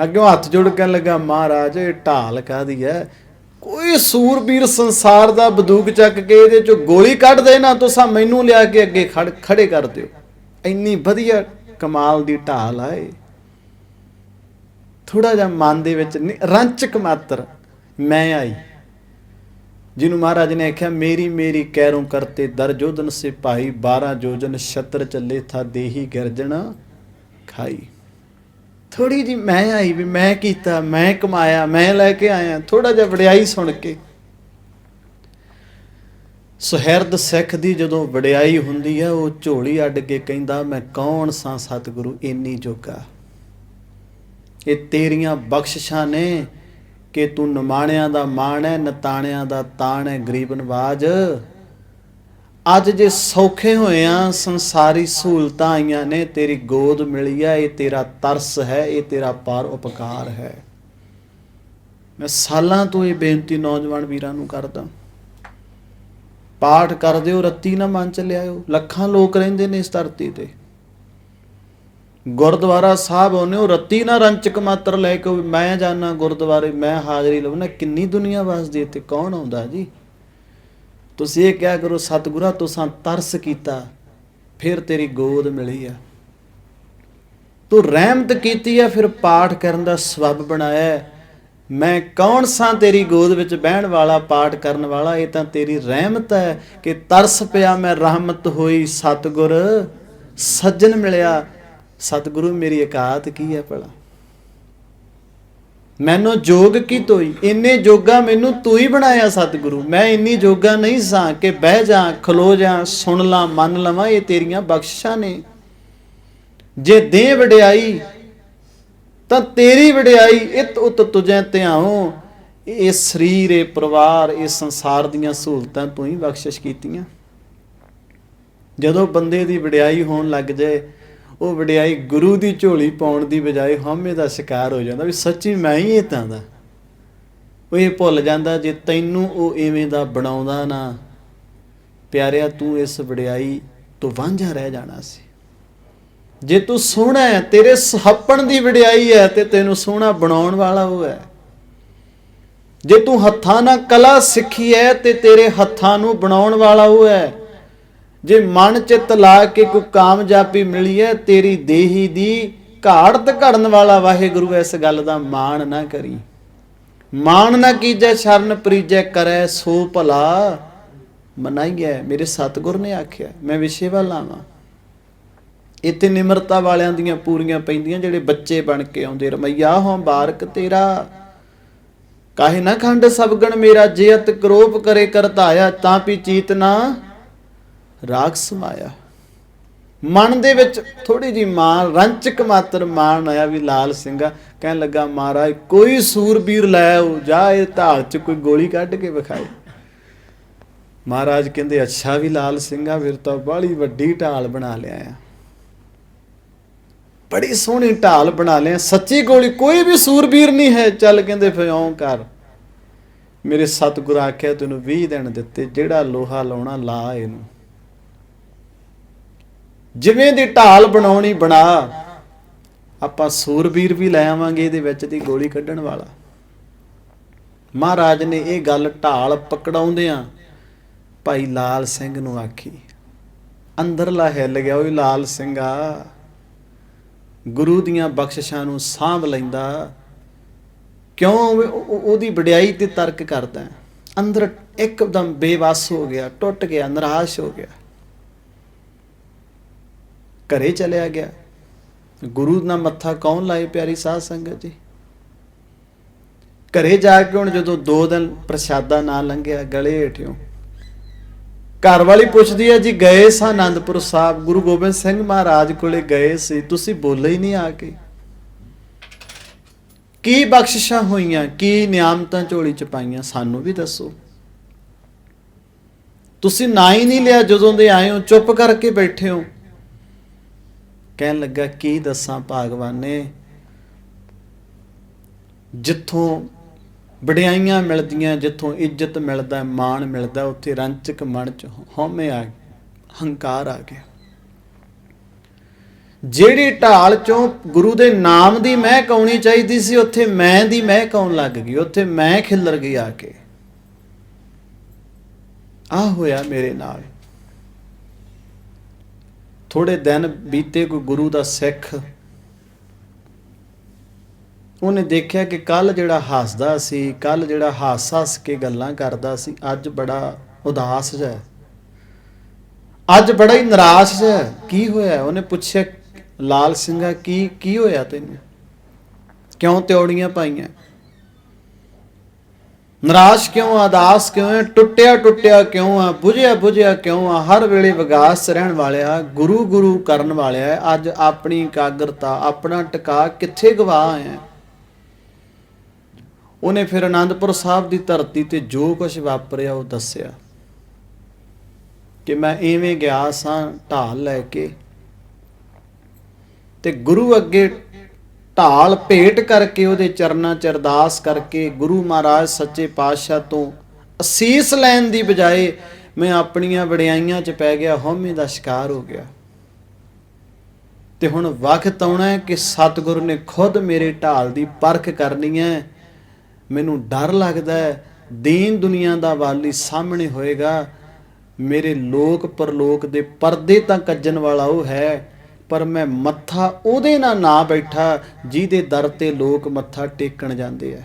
ਅੱਗੇ ਹੱਥ ਜੋੜ ਕੇ ਲੱਗਾ, ਮਹਾਰਾਜ, ਇਹ ਢਾਲ ਕਾਦੀ ਹੈ? ਕੋਈ ਸੂਰਬੀਰ ਸੰਸਾਰ ਦਾ ਬੰਦੂਕ ਚੱਕ ਕੇ ਇਹਦੇ ਚੋਂ ਗੋਲੀ ਕੱਢ ਦੇ ਨਾ ਤੁਸੀਂ ਮੈਨੂੰ ਲਿਆ ਕੇ ਅੱਗੇ ਖੜ, ਖੜੇ ਕਰ ਦਿਓ। ਇੰਨੀ ਵਧੀਆ ਕਮਾਲ ਦੀ ਢਾਲ ਆਏ ਥੋੜਾ ਜਿਹਾ ਮਨ ਦੇ ਵਿੱਚ ਰੰਚਕ ਮਾਤਰ, ਮੈਂ ਆਈ। ਜਿਹਨੂੰ ਮਹਾਰਾਜ ਨੇ ਆਖਿਆ, ਮੇਰੀ ਮੇਰੀ ਕਹਿਰੋਂ ਕਰਤੇ ਦਰਜੋਦਨ ਸਿਪਾਹੀ 12 ਜੋਜਨ ਛਤਰ ਚੱਲੇ ਥਾ ਦੇਹੀ ਗਰਜਣਾ ਖਾਈ। ਥੋੜੀ ਜੀ ਮੈਂ ਆਈ ਵੀ ਮੈਂ ਕੀਤਾ, ਮੈਂ ਕਮਾਇਆ, ਮੈਂ ਲੈ ਕੇ ਆਇਆ। ਥੋੜਾ ਜਿਹਾ ਵਡਿਆਈ ਸੁਣ ਕੇ ਸੁਹਿਰਦ ਸਿੱਖ ਦੀ ਜਦੋਂ ਵਡਿਆਈ ਹੁੰਦੀ ਹੈ, ਉਹ ਝੋਲੀ ਅੱਡ ਕੇ ਕਹਿੰਦਾ, ਮੈਂ ਕੌਣ ਸਾਂ ਸਤਿਗੁਰੂ? ਇੰਨੀ ਜੋਗਾ। ਇਹ ਤੇਰੀਆਂ ਬਖਸ਼ਿਸ਼ਾਂ ਨੇ ਕਿ ਤੂੰ ਨਿਮਾਣਿਆਂ ਦਾ ਮਾਣ ਹੈ, ਨਤਾਣਿਆਂ ਦਾ ਤਾਣ ਹੈ, ਗਰੀਬ ਨਵਾਜ। ਅੱਜ ਜੇ ਸੌਖੇ ਹੋਏ ਆ, ਸੰਸਾਰੀ ਸਹੂਲਤਾਂ ਆਈਆਂ ਨੇ, ਤੇਰੀ ਗੋਦ ਮਿਲੀ ਹੈ, ਇਹ ਤੇਰਾ ਤਰਸ ਹੈ, ਇਹ ਤੇਰਾ ਪਾਰ ਉਪਕਾਰ ਹੈ। ਮੈਂ ਸਾਲਾਂ ਤੋਂ ਇਹ ਬੇਨਤੀ ਨੌਜਵਾਨ ਵੀਰਾਂ ਨੂੰ ਕਰਦਾ। ਪਾਠ ਕਰਦੇ ਹੋ ਰੱਤੀ ਨਾ ਮਨ ਚ ਲਿਆਇਓ। ਲੱਖਾਂ ਲੋਕ ਰਹਿੰਦੇ ਨੇ ਇਸ ਧਰਤੀ ਤੇ। ਗੁਰਦੁਆਰਾ ਸਾਹਿਬ ਆਉਂਦੇ ਹੋ, ਰੱਤੀ ਨਾ ਰੰਚਕ ਮਾਤਰ ਲੈ ਕੇ ਮੈਂ ਜਾਣਾ ਗੁਰਦੁਆਰੇ, ਮੈਂ ਹਾਜ਼ਰੀ ਲਾਉਣਾ ਕਿੰਨੀ ਦੁਨੀਆ ਵਸਦੀ ਇੱਥੇ, ਕੌਣ ਆਉਂਦਾ ਜੀ? ਤੁਸੀਂ ਇਹ ਕਿਹਾ ਕਰੋ, ਸਤਿਗੁਰਾਂ ਤੁਸਾਂ ਤਰਸ ਕੀਤਾ, ਫਿਰ ਤੇਰੀ ਗੋਦ ਮਿਲੀ ਆ। ਤੂੰ ਰਹਿਮਤ ਕੀਤੀ ਆ, ਫਿਰ ਪਾਠ ਕਰਨ ਦਾ ਸਬਬ ਬਣਾਇਆ। ਮੈਂ ਕੌਣ ਸਾਂ ਤੇਰੀ ਗੋਦ ਵਿੱਚ ਬਹਿਣ ਵਾਲਾ, ਪਾਠ ਕਰਨ ਵਾਲਾ? ਇਹ ਤਾਂ ਤੇਰੀ ਰਹਿਮਤ ਹੈ ਕਿ ਤਰਸ ਪਿਆ ਮੈਂ, ਰਹਿਮਤ ਹੋਈ ਸਤਿਗੁਰ। ਸੱਜਣ ਮਿਲਿਆ, ਸਤਿਗੁਰੂ ਮੇਰੀ ਇਕਾਤ ਕੀ ਹੈ ਭਲਾ? ਮੈਨੂੰ ਜੋਗ ਕੀ ਤੋਈ ਇੰਨੇ ਜੋਗਾ ਮੈਨੂੰ ਤੂੰ ਹੀ ਬਣਾਇਆ ਸਤਿਗੁਰੂ। ਮੈਂ ਇੰਨੀ ਜੋਗਾ ਨਹੀਂ ਸਾਂ ਕਿ ਬਹਿ ਜਾ ਖਲੋ ਜਾ ਸੁਣ ਲਾ, ਮੰਨ ਲਵਾਂ, ਇਹ ਤੇਰੀਆਂ ਬਖਸ਼ਿਸ਼ਾਂ ਨੇ। ਜੇ ਦੇ ਵਡਿਆਈ ਤਾਂ ਤੇਰੀ ਵਡਿਆਈ ਇਤ ਉਤ ਤੁਜੈ ਧਿਆਉ। ਇਹ ਸਰੀਰ, ਇਹ ਪਰਿਵਾਰ, ਇਹ ਸੰਸਾਰ ਦੀਆਂ ਸਹੂਲਤਾਂ ਤੂੰ ਹੀ ਬਖਸ਼ਿਸ਼ ਕੀਤੀਆਂ। ਜਦੋਂ ਬੰਦੇ ਦੀ ਵਡਿਆਈ ਹੋਣ ਲੱਗ ਜਾਏ, ਉਹ ਵਡਿਆਈ ਗੁਰੂ ਦੀ ਝੋਲੀ ਪਾਉਣ ਦੀ ਬਜਾਏ ਹਉਮੈ ਦਾ ਸ਼ਿਕਾਰ ਹੋ ਜਾਂਦਾ ਵੀ ਸੱਚੀ ਮੈਂ ਹੀ ਇਹ ਦਾ। ਉਹ ਇਹ ਭੁੱਲ ਜਾਂਦਾ ਜੇ ਤੈਨੂੰ ਉਹ ਐਵੇਂ ਦਾ ਬਣਾਉਂਦਾ ਨਾ, ਪਿਆਰਿਆ ਤੂੰ ਇਸ ਵਡਿਆਈ ਤੋਂ ਵਾਂਝਾ ਰਹਿ ਜਾਣਾ ਸੀ। ਜੇ ਤੂੰ ਸੋਹਣਾ ਹੈ, ਤੇਰੇ ਸੁਹੱਪਣ ਦੀ ਵਡਿਆਈ ਹੈ ਤੇ ਤੈਨੂੰ ਸੋਹਣਾ ਬਣਾਉਣ ਵਾਲਾ ਉਹ ਹੈ। ਜੇ ਤੂੰ ਹੱਥਾਂ ਨਾਲ ਕਲਾ ਸਿੱਖੀ ਹੈ ਤੇ ਤੇਰੇ ਹੱਥਾਂ ਨੂੰ ਬਣਾਉਣ ਵਾਲਾ ਉਹ ਹੈ। ਜੇ ਮਨ ਚਿੱਤ ਲਾ ਕੇ ਕੋਈ ਕਾਮਯਾਬੀ ਮਿਲੀ ਹੈ, ਤੇਰੀ ਦੇਹੀ ਦੀ ਘਾੜਤ ਘੜਨ ਵਾਲਾ ਵਾਹਿਗੁਰੂ ਇਸ ਗੱਲ ਦਾ ਮਾਣ ਨਾ ਕਰੀ। ਮਾਣ ਨਾ ਕੀਜੈ, ਸ਼ਰਨ ਪ੍ਰੀਜੈ ਕਰੈ, ਸੋ ਭਲਾ ਮਨਾਈਐ। ਮੇਰੇ ਸਤਿਗੁਰ ਨੇ ਆਖਿਆ, ਮੈਂ ਵਿਸ਼ੇ ਵੱਲ ਆਵਾਂ। ਇੱਥੇ ਨਿਮਰਤਾ ਵਾਲਿਆਂ ਦੀਆਂ ਪੂਰੀਆਂ ਪੈਂਦੀਆਂ, ਜਿਹੜੇ ਬੱਚੇ ਬਣ ਕੇ ਆਉਂਦੇ ਰਮਈਆ ਹੋਂ ਬਾਰਕ ਤੇਰਾ, ਕਾਹੇ ਨਾ ਖੰਡ ਸਬਗਣ ਮੇਰਾ ਜੇਤ ਕਰੋਪ ਕਰੇ ਕਰਤਾਇਆ, ਤਾਂ ਪੀ ਚੀਤ ਨਾ ਰਾਗ ਸਮਾਇਆ। ਮਨ ਦੇ ਵਿੱਚ ਥੋੜੀ ਜੀ ਮਾਂ ਰੰਚਕ ਮਾਤਰ ਮਾਣ ਆਇਆ ਵੀ ਲਾਲ ਸਿੰਘਾ। ਕਹਿਣ ਲੱਗਾ, ਮਹਾਰਾਜ, ਕੋਈ ਸੂਰਬੀਰ ਲੈ ਆਓ, ਜਾ ਇਹ ਢਾਲ ਚ ਕੋਈ ਗੋਲੀ ਕੱਢ ਕੇ ਵਿਖਾਏ। ਮਹਾਰਾਜ ਕਹਿੰਦੇ, ਅੱਛਾ ਵੀ ਲਾਲ ਸਿੰਘਾ, ਫਿਰ ਤਾਂ ਬਾਹਲੀ ਵੱਡੀ ਢਾਲ ਬਣਾ ਲਿਆ ਆ। ਬੜੀ ਸੋਹਣੀ ਢਾਲ ਬਣਾ ਲਿਆ। ਸੱਚੀ ਗੋਲੀ ਕੋਈ ਵੀ ਸੂਰਬੀਰ ਨਹੀਂ ਹੈ। ਚੱਲ ਕਹਿੰਦੇ ਫਿਰ ਕਰ। ਮੇਰੇ ਸਤਿਗੁਰ ਆਖਿਆ, ਤੈਨੂੰ 20 ਦਿਨ ਦਿੱਤੇ, ਜਿਹੜਾ ਲੋਹਾ ਲਾਉਣਾ ਲਾ ਇਹਨੂੰ। ਜਿਵੇਂ ਦੀ ਢਾਲ ਬਣਾਉਣੀ ਬਣਾ। ਆਪਾਂ ਸੂਰਬੀਰ ਵੀ ਲੈ ਆਵਾਂਗੇ ਇਹਦੇ ਵਿੱਚ ਦੀ ਗੋਲੀ ਕੱਢਣ ਵਾਲਾ। ਮਹਾਰਾਜ ਨੇ ਇਹ ਗੱਲ ਢਾਲ ਪਕੜਾਉਂਦਿਆਂ ਭਾਈ ਲਾਲ ਸਿੰਘ ਨੂੰ ਆਖੀ, ਅੰਦਰਲਾ ਹਿੱਲ ਗਿਆ ਉਹ ਲਾਲ ਸਿੰਘਾ। ਗੁਰੂ ਦੀਆਂ ਬਖਸ਼ਿਸ਼ਾਂ ਨੂੰ ਸਾਂਭ ਲੈਂਦਾ, ਕਿਉਂ ਉਹਦੀ ਵਡਿਆਈ ਤੇ ਤਰਕ ਕਰਦਾ ਅੰਦਰ ਇੱਕਦਮ ਬੇਵਸ ਹੋ ਗਿਆ, ਟੁੱਟ ਗਿਆ, ਨਿਰਾਸ਼ ਹੋ ਗਿਆ। ਘਰੇ ਚਲਿਆ ਗਿਆ। ਗੁਰੂ ਨਾਲ ਮੱਥਾ ਕੌਣ ਲਾਏ, ਪਿਆਰੀ ਸਾਧ ਸੰਗਤ ਜੀ? ਘਰੇ ਜਾ ਕੇ ਹੁਣ ਜਦੋਂ ਦੋ ਦਿਨ ਪ੍ਰਸ਼ਾਦਾ ਨਾ ਲੰਘਿਆ, ਗਲੇ ਹੇਠਿਓ ਘਰ ਵਾਲੀ ਪੁੱਛਦੀ ਹੈ, ਜੀ ਗਏ ਸਾਂ ਆਨੰਦਪੁਰ ਸਾਹਿਬ? ਗੁਰੂ ਗੋਬਿੰਦ ਸਿੰਘ ਮਹਾਰਾਜ ਕੋਲੇ ਗਏ ਸੀ। ਤੁਸੀਂ ਬੋਲੇ ਹੀ ਨਹੀਂ ਆ ਕੇ? ਕੀ ਬਖਸ਼ਿਸ਼ਾਂ ਹੋਈਆਂ? ਕੀ ਨਿਆਮਤਾਂ ਝੋਲੀ ਚ ਪਾਈਆਂ? ਸਾਨੂੰ ਵੀ ਦੱਸੋ। ਤੁਸੀਂ ਨਾ ਹੀ ਨਹੀਂ ਲਿਆ ਜਦੋਂ ਦੇ ਆਏ ਹੋ? ਚੁੱਪ ਕਰਕੇ ਬੈਠੇ ਹੋ? ਕਹਿਣ ਲੱਗਾ, ਕੀ ਦੱਸਾਂ ਭਾਗਵਾਨ? ਨੇ ਜਿੱਥੋਂ ਵਡਿਆਈਆਂ ਮਿਲਦੀਆਂ ਜਿੱਥੋਂ ਇੱਜ਼ਤ ਮਿਲਦਾ, ਮਾਣ ਮਿਲਦਾ, ਉੱਥੇ ਰੰਚਕ ਮਨ ਚ ਹਉਮੈ ਆ ਹੰਕਾਰ ਆ ਗਿਆ। ਜਿਹੜੀ ਢਾਲ ਚੋਂ ਗੁਰੂ ਦੇ ਨਾਮ ਦੀ ਮਹਿਕ ਆਉਣੀ ਚਾਹੀਦੀ ਸੀ, ਉੱਥੇ ਮੈਂ ਦੀ ਮਹਿਕ ਆਉਣ ਲੱਗ ਗਈ, ਉੱਥੇ ਮੈਂ ਖਿੱਲਰ ਗਈ ਆ ਕੇ। ਆ ਹੋਇਆ ਮੇਰੇ ਨਾਲ। ਥੋੜੇ ਦਿਨ ਬੀਤੇ ਕੋਈ ਗੁਰੂ ਦਾ ਸਿੱਖ ਉਹਨੇ ਦੇਖਿਆ ਕਿ ਕੱਲ ਜਿਹੜਾ ਹੱਸਦਾ ਸੀ ਕੱਲ ਜਿਹੜਾ ਹਾਸ ਹੱਸ ਕੇ ਗੱਲਾਂ ਕਰਦਾ ਸੀ, ਅੱਜ ਬੜਾ ਉਦਾਸ ਜਿਹਾ ਅੱਜ ਬੜਾ ਹੀ ਨਿਰਾਸ਼ ਜਿਹਾ ਕੀ ਹੋਇਆ ਉਹਨੇ ਪੁੱਛਿਆ, ਲਾਲ ਸਿੰਘਾ, ਕੀ ਕੀ ਹੋਇਆ ਤੈਨੂੰ? ਕਿਉਂ ਤਿਉੜੀਆਂ ਪਾਈਆਂ? ਨਿਰਾਸ਼ ਕਿਉਂ ਆਦਾਸ ਕਿਉਂ ਹੈ ਟੁੱਟਿਆ ਟੁੱਟਿਆ ਕਿਉਂ ਆ? ਬੁਝਿਆ ਬੁਝਿਆ ਕਿਉਂ ਆ? ਹਰ ਵੇਲੇ ਵਿਗਾਸ ਰਹਿਣ ਵਾਲਿਆ, ਗੁਰੂ ਗੁਰੂ ਕਰਨ ਵਾਲਿਆ ਅੱਜ ਆਪਣੀ ਇਕਾਗਰਤਾ, ਆਪਣਾ ਟਿਕਾ ਕਿੱਥੇ ਗਵਾ ਆਇਆ ਉਹਨੇ ਫਿਰ ਆਨੰਦਪੁਰ ਸਾਹਿਬ ਦੀ ਧਰਤੀ ਤੇ ਜੋ ਕੁਝ ਵਾਪਰਿਆ, ਉਹ ਦੱਸਿਆ ਕਿ ਮੈਂ ਐਵੇਂ ਗਿਆ ਸਾਂ ਢਾਲ ਲੈ ਕੇ ਤੇ ਗੁਰੂ ਅੱਗੇ ਢਾਲ ਭੇਟ ਕਰਕੇ ਉਹਦੇ ਚਰਨਾਂ ਚ ਅਰਦਾਸ ਕਰਕੇ ਗੁਰੂ ਮਹਾਰਾਜ ਸੱਚੇ ਪਾਤਸ਼ਾਹ ਤੋਂ ਅਸੀਸ ਲੈਣ ਦੀ ਬਜਾਏ ਮੈਂ ਆਪਣੀਆਂ ਵਡਿਆਈਆਂ 'ਚ ਪੈ ਗਿਆ, ਹਉਮੈ ਦਾ ਸ਼ਿਕਾਰ ਹੋ ਗਿਆ। ਤੇ ਹੁਣ ਵਕਤ ਆਉਣਾ ਹੈ ਕਿ ਸਤਿਗੁਰੂ ਨੇ ਖੁਦ ਮੇਰੇ ਢਾਲ ਦੀ ਪਰਖ ਕਰਨੀ ਹੈ। ਮੈਨੂੰ ਡਰ ਲੱਗਦਾ ਹੈ। ਦੀਨ ਦੁਨੀਆ ਦਾ ਵਾਲੀ ਸਾਹਮਣੇ ਹੋਏਗਾ। ਮੇਰੇ ਲੋਕ ਪਰਲੋਕ ਦੇ ਪਰਦੇ ਤਾਂ ਕੱਜਣ ਵਾਲਾ ਉਹ ਹੈ, ਪਰ ਮੈਂ ਮੱਥਾ ਉਹਦੇ ਨਾਲ ਨਾ ਬੈਠਾ ਜਿਹਦੇ ਦਰ ਤੇ ਲੋਕ ਮੱਥਾ ਟੇਕਣ ਜਾਂਦੇ ਐ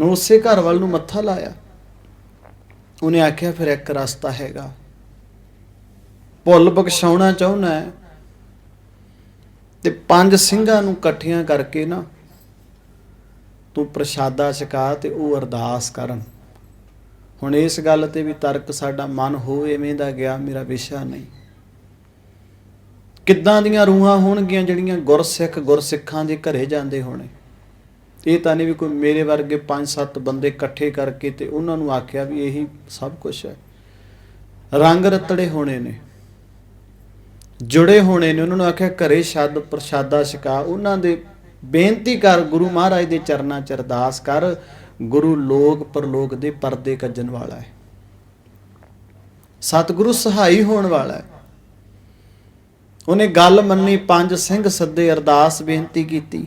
ਮੈਂ ਉਸੇ ਘਰ ਵੱਲ ਨੂੰ ਮੱਥਾ ਲਾਇਆ। ਉਹਨੇ ਆਖਿਆ, ਫਿਰ ਇੱਕ ਰਸਤਾ ਹੈਗਾ। ਭੁੱਲ ਬਖਸ਼ਾਉਣਾ ਚਾਹੁੰਦਾ ਹੈ। ਤੇ ਪੰਜ ਸਿੰਘਾਂ ਨੂੰ ਇਕੱਠਿਆਂ ਕਰਕੇ ਨਾ ਤੂੰ ਪ੍ਰਸ਼ਾਦਾ ਛਕਾ ਤੇ ਉਹ ਅਰਦਾਸ ਕਰਨ। ਹੁਣ ਇਸ ਗੱਲ ਤੇ ਵੀ ਤਰਕ ਸਾਡਾ ਮਨ ਹੋ ਐਵੇਂ ਦਾ ਗਿਆ, ਮੇਰਾ ਵਿਸ਼ਾ ਨਹੀਂ। ਕਿੱਦਾਂ ਦੀਆਂ ਰੂਹਾਂ ਹੋਣਗੀਆਂ ਜਿਹੜੀਆਂ ਗੁਰਸਿੱਖ ਗੁਰਸਿੱਖਾਂ ਦੇ ਘਰੇ ਜਾਂਦੇ ਹੋਣੇ? ਇਹ ਤਾਂ ਨਹੀਂ ਵੀ ਕੋਈ ਮੇਰੇ ਵਰਗੇ 5-7 ਬੰਦੇ ਇਕੱਠੇ ਕਰਕੇ ਤੇ ਉਹਨਾਂ ਨੂੰ ਆਖਿਆ ਵੀ ਇਹੀ ਸਭ ਕੁਝ ਹੈ। ਰੰਗ ਰਤੜੇ ਹੋਣੇ ਨੇ। ਜੁੜੇ ਹੋਣੇ ਨੇ। ਉਹਨਾਂ ਨੂੰ ਆਖਿਆ ਘਰੇ ਛੱਡ, ਪ੍ਰਸ਼ਾਦਾ ਛਕਾ। ਉਹਨਾਂ ਦੇ ਬੇਨਤੀ ਕਰ ਗੁਰੂ ਮਹਾਰਾਜ ਦੇ ਚਰਨਾਂ ਚ ਅਰਦਾਸ ਕਰ, ਗੁਰੂ ਲੋਕ ਪਰਲੋਕ ਦੇ ਪਰਦੇ ਕੱਜਣ ਵਾਲਾ ਹੈ। ਸਤਿਗੁਰੂ ਸਹਾਈ ਹੋਣ ਵਾਲਾ ਹੈ। ਉਹਨੇ ਗੱਲ ਮੰਨੀ, ਪੰਜ ਸਿੰਘ ਸੱਦੇ ਅਰਦਾਸ ਬੇਨਤੀ ਕੀਤੀ।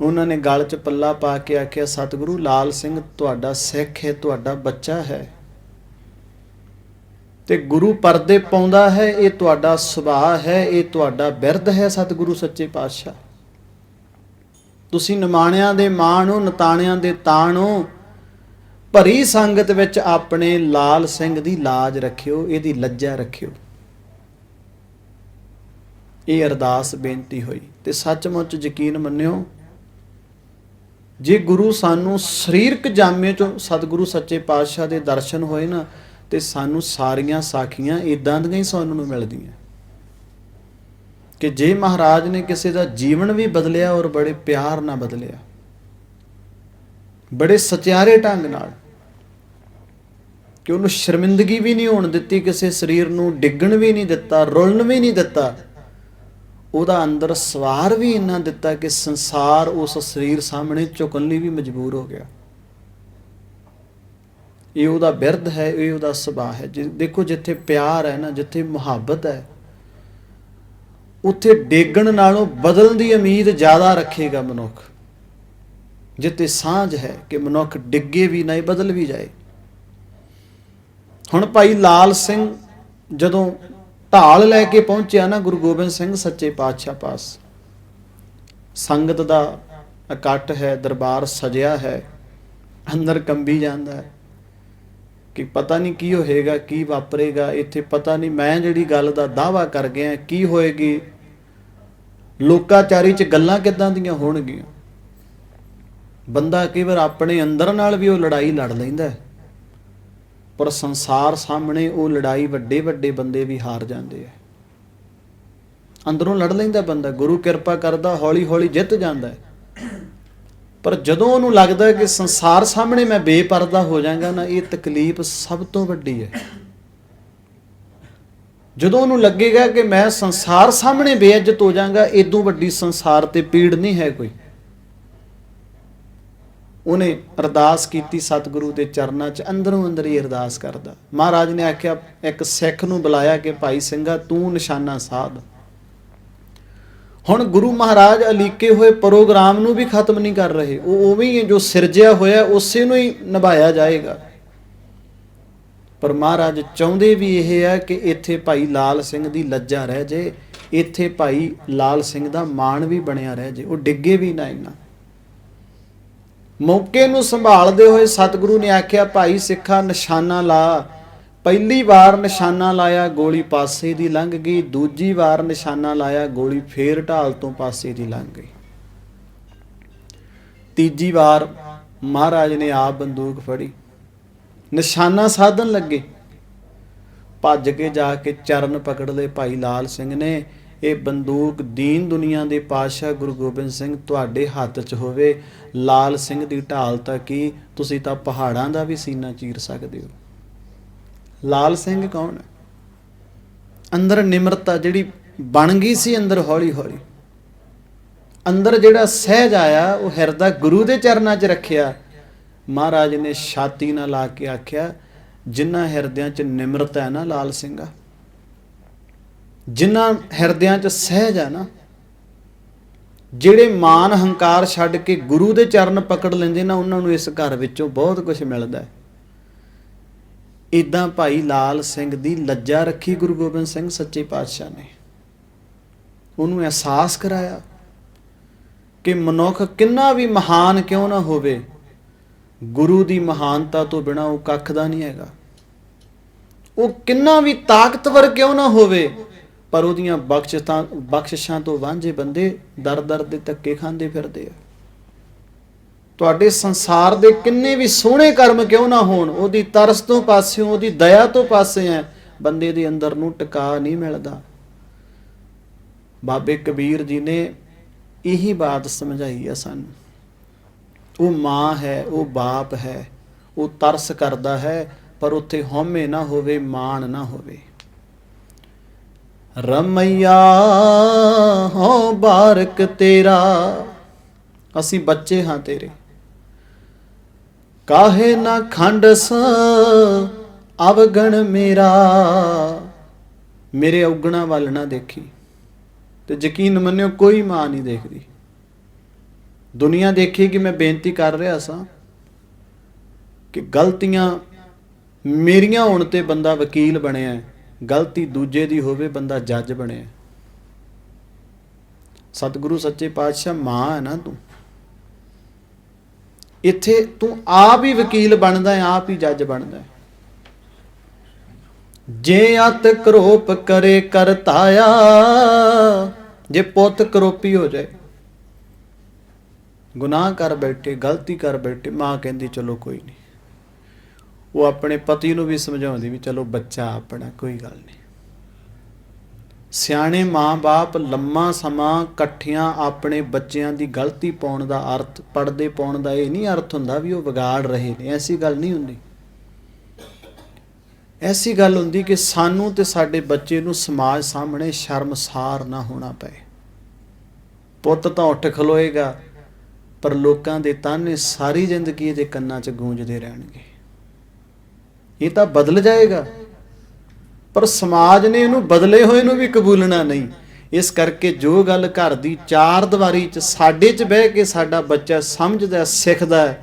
ਉਹਨਾਂ ਨੇ ਗਲ 'ਚ ਪੱਲਾ ਪਾ ਕੇ ਆਖਿਆ, ਸਤਿਗੁਰੂ ਲਾਲ ਸਿੰਘ, ਤੁਹਾਡਾ ਸਿੱਖ ਹੈ, ਤੁਹਾਡਾ ਬੱਚਾ ਹੈ। ਤੇ ਗੁਰੂ ਪਰਦੇ ਪਾਉਂਦਾ ਹੈ, ਇਹ ਤੁਹਾਡਾ ਸੁਭਾਅ ਹੈ, ਇਹ ਤੁਹਾਡਾ ਬਿਰਧ ਹੈ ਸਤਿਗੁਰੂ ਸੱਚੇ ਪਾਤਸ਼ਾਹ। ਤੁਸੀਂ ਨਿਮਾਣਿਆਂ ਦੇ ਮਾਣ ਹੋ, ਨਤਾਣਿਆਂ ਦੇ ਤਾਣ ਹੋ, ਭਰੀ ਸੰਗਤ ਵਿੱਚ ਆਪਣੇ ਲਾਲ ਸਿੰਘ ਦੀ ਲਾਜ ਰੱਖਿਓ, ਇਹਦੀ ਲੱਜਾ ਰੱਖਿਓ। ਇਹ ਅਰਦਾਸ ਬੇਨਤੀ ਹੋਈ ਤੇ ਸੱਚਮੁੱਚ ਯਕੀਨ ਮੰਨਿਓ, ਜੇ ਗੁਰੂ ਸਾਨੂੰ ਸਰੀਰਕ ਜਾਮੇ ਚੋਂ ਸਤਿਗੁਰੂ ਸੱਚੇ ਪਾਤਸ਼ਾਹ ਦੇ ਦਰਸ਼ਨ ਹੋਏ ਨਾ ਤੇ ਸਾਨੂੰ ਸਾਰੀਆਂ ਸਾਖੀਆਂ ਇਦਾਂ ਦੀਆਂ ਹੀ ਸੁਣਨ ਨੂੰ ਮਿਲਦੀਆਂ। ਕਿ ਜੇ ਮਹਾਰਾਜ ਨੇ ਕਿਸੇ ਦਾ ਜੀਵਨ ਵੀ ਬਦਲਿਆ ਔਰ ਬੜੇ ਪਿਆਰ ਨਾਲ ਬਦਲਿਆ, ਬੜੇ ਸਚਿਆਰੇ ਢੰਗ ਨਾਲ, ਕਿ ਉਹਨੂੰ ਸ਼ਰਮਿੰਦਗੀ ਵੀ ਨਹੀਂ ਹੋਣ ਦਿੱਤੀ, ਕਿਸੇ ਸਰੀਰ ਨੂੰ ਡਿੱਗਣ ਵੀ ਨਹੀਂ ਦਿੱਤਾ, ਰੁਲਣ ਵੀ ਨਹੀਂ ਦਿੱਤਾ, ਉਹਦਾ ਅੰਦਰ ਸਵਾਰ ਵੀ ਇੰਨਾ ਦਿੱਤਾ ਕਿ ਸੰਸਾਰ ਉਸ ਸਰੀਰ ਸਾਹਮਣੇ ਝੁਕਣ ਲਈ ਵੀ ਮਜਬੂਰ ਹੋ ਗਿਆ। ਇਹ ਉਹਦਾ ਬਿਰਧ ਹੈ, ਇਹ ਉਹਦਾ ਸੁਭਾਅ ਹੈ। ਜਿ- ਦੇਖੋ ਜਿੱਥੇ ਪਿਆਰ ਹੈ ਨਾ, ਜਿੱਥੇ ਮੁਹੱਬਤ ਹੈ, ਉੱਥੇ ਡੇਗਣ ਨਾਲੋਂ ਬਦਲਣ ਦੀ ਉਮੀਦ ਜ਼ਿਆਦਾ ਰੱਖੇਗਾ ਮਨੁੱਖ। ਜਿੱਥੇ ਸਾਂਝ ਹੈ ਕਿ ਮਨੁੱਖ ਡਿੱਗੇ ਵੀ ਨਹੀਂ ਬਦਲ ਵੀ ਜਾਏ। ਹੁਣ ਭਾਈ ਲਾਲ ਸਿੰਘ ਜਦੋਂ ਢਾਲ ਲੈ ਕੇ ਪਹੁੰਚਿਆ ਨਾ, ਗੁਰੂ ਗੋਬਿੰਦ ਸਿੰਘ ਸੱਚੇ ਪਾਤਸ਼ਾਹ ਪਾਸ, ਸੰਗਤ ਦਾ ਇਕੱਠ ਹੈ, ਦਰਬਾਰ ਸਜਿਆ ਹੈ, ਅੰਦਰ ਕੰਬੀ ਜਾਂਦਾ ਹੈ। ਕਿ ਪਤਾ ਨਹੀਂ ਕੀ ਹੋਏਗਾ, ਕੀ ਵਾਪਰੇਗਾ, ਇੱਥੇ ਪਤਾ ਨਹੀਂ ਮੈਂ ਜਿਹੜੀ ਗੱਲ ਦਾ ਦਾਵਾ ਕਰ ਗਿਆ, ਕੀ ਹੋਏਗੀ? ਲੋਕਾਚਾਰੀ ਚ ਗੱਲਾਂ ਕਿੱਦਾਂ ਦੀਆਂ ਹੋਣਗੀਆਂ? ਬੰਦਾ ਕਈ ਵਾਰ ਆਪਣੇ ਅੰਦਰ ਨਾਲ ਵੀ ਉਹ ਲੜਾਈ ਲੜ ਲੈਂਦਾ ਪਰ ਸੰਸਾਰ ਸਾਹਮਣੇ ਉਹ ਲੜਾਈ ਵੱਡੇ ਵੱਡੇ ਬੰਦੇ ਵੀ ਹਾਰ ਜਾਂਦੇ ਆ। ਅੰਦਰੋਂ ਲੜ ਲੈਂਦਾ ਬੰਦਾ, ਗੁਰੂ ਕਿਰਪਾ ਕਰਦਾ ਹੌਲੀ ਹੌਲੀ ਜਿੱਤ ਜਾਂਦਾ ਹੈ। ਪਰ ਜਦੋਂ ਉਹਨੂੰ ਲੱਗਦਾ ਕਿ ਸੰਸਾਰ ਸਾਹਮਣੇ ਮੈਂ ਬੇਪਰਦਾ ਹੋ ਜਾਵਾਂਗਾ ਨਾ, ਇਹ ਤਕਲੀਫ ਸਭ ਤੋਂ ਵੱਡੀ ਹੈ। ਜਦੋਂ ਉਹਨੂੰ ਲੱਗੇਗਾ ਕਿ ਮੈਂ ਸੰਸਾਰ ਸਾਹਮਣੇ ਬੇਇੱਜ਼ਤ ਹੋ ਜਾਵਾਂਗਾ ਇਦੋਂ ਵੱਡੀ ਸੰਸਾਰ ਤੇ ਪੀੜ ਨਹੀਂ ਹੈ ਕੋਈ। ਉਹਨੇ ਅਰਦਾਸ ਕੀਤੀ ਸਤਿਗੁਰੂ ਦੇ ਚਰਨਾਂ 'ਚ, ਅੰਦਰੋਂ ਅੰਦਰ ਹੀ ਅਰਦਾਸ ਕਰਦਾ। ਮਹਾਰਾਜ ਨੇ ਆਖਿਆ, ਇੱਕ ਸਿੱਖ ਨੂੰ ਬੁਲਾਇਆ ਕਿ, ਭਾਈ ਸਿੰਘਾ, ਤੂੰ ਨਿਸ਼ਾਨਾ ਸਾਧ। ਹੁਣ ਗੁਰੂ ਮਹਾਰਾਜ ਅਲੀਕੇ ਹੋਏ ਪ੍ਰੋਗਰਾਮ ਨੂੰ ਵੀ ਖਤਮ ਨਹੀਂ ਕਰ ਰਹੇ। ਉਹ ਉਵੇਂ ਹੀ ਜੋ ਸਿਰਜਿਆ ਹੋਇਆ ਉਸੇ ਨੂੰ ਹੀ ਨਿਭਾਇਆ ਜਾਏਗਾ। ਪਰ ਮਹਾਰਾਜ ਚਾਹੁੰਦੇ ਵੀ ਇਹ ਹੈ ਕਿ ਇੱਥੇ ਭਾਈ ਲਾਲ ਸਿੰਘ ਦੀ ਲੱਜਾ ਰਹਿ ਜੇ, ਇੱਥੇ ਭਾਈ ਲਾਲ ਸਿੰਘ ਦਾ ਮਾਣ ਵੀ ਬਣਿਆ ਰਹਿ ਜੇ, ਉਹ ਡਿੱਗੇ ਵੀ ਨਾ ਇੰਨਾ। ਮੌਕੇ ਨੂੰ ਸੰਭਾਲਦੇ ਹੋਏ ਸਤਿਗੁਰੂ ਨੇ ਆਖਿਆ, ਭਾਈ ਸਿੱਖਾ ਨਿਸ਼ਾਨਾ ਲਾ ਪਹਿਲੀ ਵਾਰ ਨਿਸ਼ਾਨਾ ਲਾਇਆ, ਗੋਲੀ ਪਾਸੇ ਦੀ ਲੰਘ ਗਈ। ਦੂਜੀ ਵਾਰ ਨਿਸ਼ਾਨਾ ਲਾਇਆ, ਗੋਲੀ ਫੇਰ ਢਾਲ ਤੋਂ ਪਾਸੇ ਦੀ ਲੰਘ ਗਈ। ਤੀਜੀ ਵਾਰ ਮਹਾਰਾਜ ਨੇ ਆਪ ਬੰਦੂਕ ਫੜੀ। ਨਿਸ਼ਾਨਾ ਸਾਧਨ ਲੱਗੇ। ਭੱਜ ਕੇ ਜਾ ਕੇ ਚਰਨ ਪਕੜ ਲਏ ਭਾਈ ਲਾਲ ਸਿੰਘ ਨੇ, ਇਹ ਬੰਦੂਕ ਦੀਨ ਦੁਨੀਆ ਦੇ ਪਾਤਸ਼ਾਹ ਗੁਰੂ ਗੋਬਿੰਦ ਸਿੰਘ ਤੁਹਾਡੇ ਹੱਥ 'ਚ ਹੋਵੇ। ਲਾਲ ਸਿੰਘ ਦੀ ਢਾਲ ਤਾਂ ਕੀ? ਤੁਸੀਂ ਤਾਂ ਪਹਾੜਾਂ ਦਾ ਵੀ ਸੀਨਾ ਚੀਰ ਸਕਦੇ ਹੋ। ਲਾਲ ਸਿੰਘ ਕੌਣ ਹੈ? ਅੰਦਰ ਨਿਮਰਤਾ ਜਿਹੜੀ ਬਣ ਗਈ ਸੀ ਅੰਦਰ ਹੌਲੀ ਹੌਲੀ। ਅੰਦਰ ਜਿਹੜਾ ਸਹਿਜ ਆਇਆ, ਉਹ ਹਿਰਦਾ ਗੁਰੂ ਦੇ ਚਰਨਾਂ 'ਚ ਰੱਖਿਆ। ਮਹਾਰਾਜ ਨੇ ਛਾਤੀ ਨਾਲ ਲਾ ਕੇ ਆਖਿਆ, ਜਿਨ੍ਹਾਂ ਹਿਰਦਿਆਂ 'ਚ ਨਿਮਰਤਾ ਹੈ ਨਾ, ਲਾਲ ਸਿੰਘਾ ਜਿਨ੍ਹਾਂ ਹਿਰਦਿਆਂ 'ਚ ਸਹਿਜ ਹੈ ਨਾ, ਜਿਹੜੇ ਮਾਨ ਹੰਕਾਰ ਛੱਡ ਕੇ ਗੁਰੂ ਦੇ ਚਰਨ ਪਕੜ ਲੈਂਦੇ ਨਾ, ਉਹਨਾਂ ਨੂੰ ਇਸ ਘਰ ਵਿੱਚੋਂ ਬਹੁਤ ਕੁਝ ਮਿਲਦਾ ਹੈ। ਇਦਾਂ ਭਾਈ ਲਾਲ ਸਿੰਘ ਦੀ ਲੱਜਾ ਰੱਖੀ ਗੁਰੂ ਗੋਬਿੰਦ ਸਿੰਘ ਸੱਚੇ ਪਾਤਸ਼ਾਹ ਨੇ। ਉਹਨੂੰ ਅਹਿਸਾਸ ਕਰਾਇਆ ਕਿ ਮਨੁੱਖ ਕਿੰਨਾ ਵੀ ਮਹਾਨ ਕਿਉਂ ਨਾ ਹੋਵੇ, ਗੁਰੂ ਦੀ ਮਹਾਨਤਾ ਤੋਂ ਬਿਨਾ ਉਹ ਕੱਖ ਦਾ ਨਹੀਂ ਹੈਗਾ। ਉਹ ਕਿੰਨਾ ਵੀ ਤਾਕਤਵਰ ਕਿਉਂ ਨਾ ਹੋਵੇ, ਪਰ ਉਹਦੀਆਂ ਬਖਸ਼ਤਾਂ ਬਖਸ਼ਿਸ਼ਾਂ ਤੋਂ ਵਾਂਝੇ ਬੰਦੇ ਦਰ ਦਰ ਦੇ ਧੱਕੇ ਖਾਂਦੇ ਫਿਰਦੇ ਆ। ਤੁਹਾਡੇ ਸੰਸਾਰ ਦੇ ਕਿੰਨੇ ਵੀ ਸੋਹਣੇ ਕਰਮ ਕਿਉਂ ਨਾ ਹੋਣ, ਉਹਦੀ ਤਰਸ ਤੋਂ ਪਾਸਿਓਂ, ਉਹਦੀ ਦਇਆ ਤੋਂ ਪਾਸੇ ਹੈ ਬੰਦੇ ਦੇ ਅੰਦਰ ਨੂੰ ਟਿਕਾ ਨਹੀਂ ਮਿਲਦਾ। ਬਾਬੇ ਕਬੀਰ ਜੀ ਨੇ ਇਹੀ ਬਾਤ ਸਮਝਾਈ ਆ ਸਾਨੂੰ। ਉਹ ਮਾਂ ਹੈ, ਉਹ ਬਾਪ ਹੈ, ਉਹ ਤਰਸ ਕਰਦਾ ਹੈ, ਪਰ ਉੱਥੇ ਹਉਮੈ ਨਾ ਹੋਵੇ, ਮਾਣ ਨਾ ਹੋਵੇ। ਰਮਈਆ ਹੋ ਬਾਰਕ ਤੇਰਾ, ਅਸੀਂ ਬੱਚੇ ਹਾਂ ਤੇਰੇ। ਕਾਹੇ ਨਾ ਖੰਡਸ, ਅਵਗਣ ਮੇਰਾ। ਮੇਰੇ ਔਗਣਾ ਵੱਲ ਨਾ ਦੇਖੀ ਤੇ ਯਕੀਨ ਮੰਨਿਓ ਕੋਈ ਮਾਂ ਨਹੀਂ ਦੇਖਦੀ। ਦੁਨੀਆ ਦੇਖੀ ਕਿ ਮੈਂ ਬੇਨਤੀ ਕਰ ਰਿਹਾ ਸਾਂ ਕਿ ਗਲਤੀਆਂ ਮੇਰੀਆਂ ਹੋਣ ਤੇ ਬੰਦਾ ਵਕੀਲ ਬਣਿਆ ਗਲਤੀ ਦੂਜੇ ਦੀ ਹੋਵੇ, ਬੰਦਾ ਜੱਜ ਬਣਿਆ ਸਤਿਗੁਰੂ ਸੱਚੇ ਪਾਤਸ਼ਾਹ ਮਾਂ ਹੈ ਨਾ ਤੂੰ। ਇੱਥੇ ਤੂੰ ਆਪ ਹੀ ਵਕੀਲ ਬਣਦਾ ਹੈ, ਆਪ ਹੀ ਜੱਜ ਬਣਦਾ ਹੈ। ਜੇ ਅਤ ਕਰੋਪ ਕਰੇ ਕਰਤਾਇਆ ਜੇ ਪੁੱਤ ਕਰੋਪੀ ਹੋ ਜਾਏ, ਗੁਨਾਹ ਕਰ ਬੈਠੇ, ਗਲਤੀ ਕਰ ਬੈਠੇ, ਮਾਂ ਕਹਿੰਦੀ, ਚਲੋ ਕੋਈ ਨਹੀਂ। ਉਹ ਆਪਣੇ ਪਤੀ ਨੂੰ ਵੀ ਸਮਝਾਉਂਦੀ ਵੀ, ਚਲੋ ਬੱਚਾ ਆਪਣਾ, ਕੋਈ ਗੱਲ ਨਹੀਂ। ਸਿਆਣੇ ਮਾਂ-ਬਾਪ ਲੰਮਾ ਸਮਾਂ ਇਕੱਠਿਆਂ ਆਪਣੇ ਬੱਚਿਆਂ ਦੀ ਗਲਤੀ ਪਾਉਣ ਦਾ ਅਰਥ ਪੜਦੇ ਪਾਉਣ ਦਾ ਇਹ ਨਹੀਂ ਅਰਥ ਹੁੰਦਾ ਵੀ ਉਹ ਵਿਗਾੜ ਰਹੇ ਨੇ, ਐਸੀ ਗੱਲ ਨਹੀਂ ਹੁੰਦੀ। ਐਸੀ ਗੱਲ ਹੁੰਦੀ ਕਿ ਸਾਨੂੰ ਤੇ ਸਾਡੇ ਬੱਚੇ ਨੂੰ ਸਮਾਜ ਸਾਹਮਣੇ ਸ਼ਰਮਸਾਰ ਨਾ ਹੋਣਾ ਪਏ। ਪੁੱਤ ਤਾਂ ਉੱਠ ਖਲੋਏਗਾ, ਪਰ ਲੋਕਾਂ ਦੇ ਤਾਨੇ ਸਾਰੀ ਜ਼ਿੰਦਗੀ ਇਹਦੇ ਕੰਨਾਂ 'ਚ ਗੂੰਜਦੇ ਰਹਿਣਗੇ। ਇਹ ਤਾਂ ਬਦਲ ਜਾਏਗਾ। ਪਰ ਸਮਾਜ ਨੇ ਇਹਨੂੰ ਬਦਲੇ ਹੋਏ ਨੂੰ ਵੀ ਕਬੂਲਣਾ ਨਹੀਂ। ਇਸ ਕਰਕੇ ਜੋ ਗੱਲ ਘਰ ਦੀ ਚਾਰ ਦੀਵਾਰੀ 'ਚ ਸਾਡੇ 'ਚ ਬਹਿ ਕੇ ਸਾਡਾ ਬੱਚਾ ਸਮਝਦਾ ਸਿੱਖਦਾ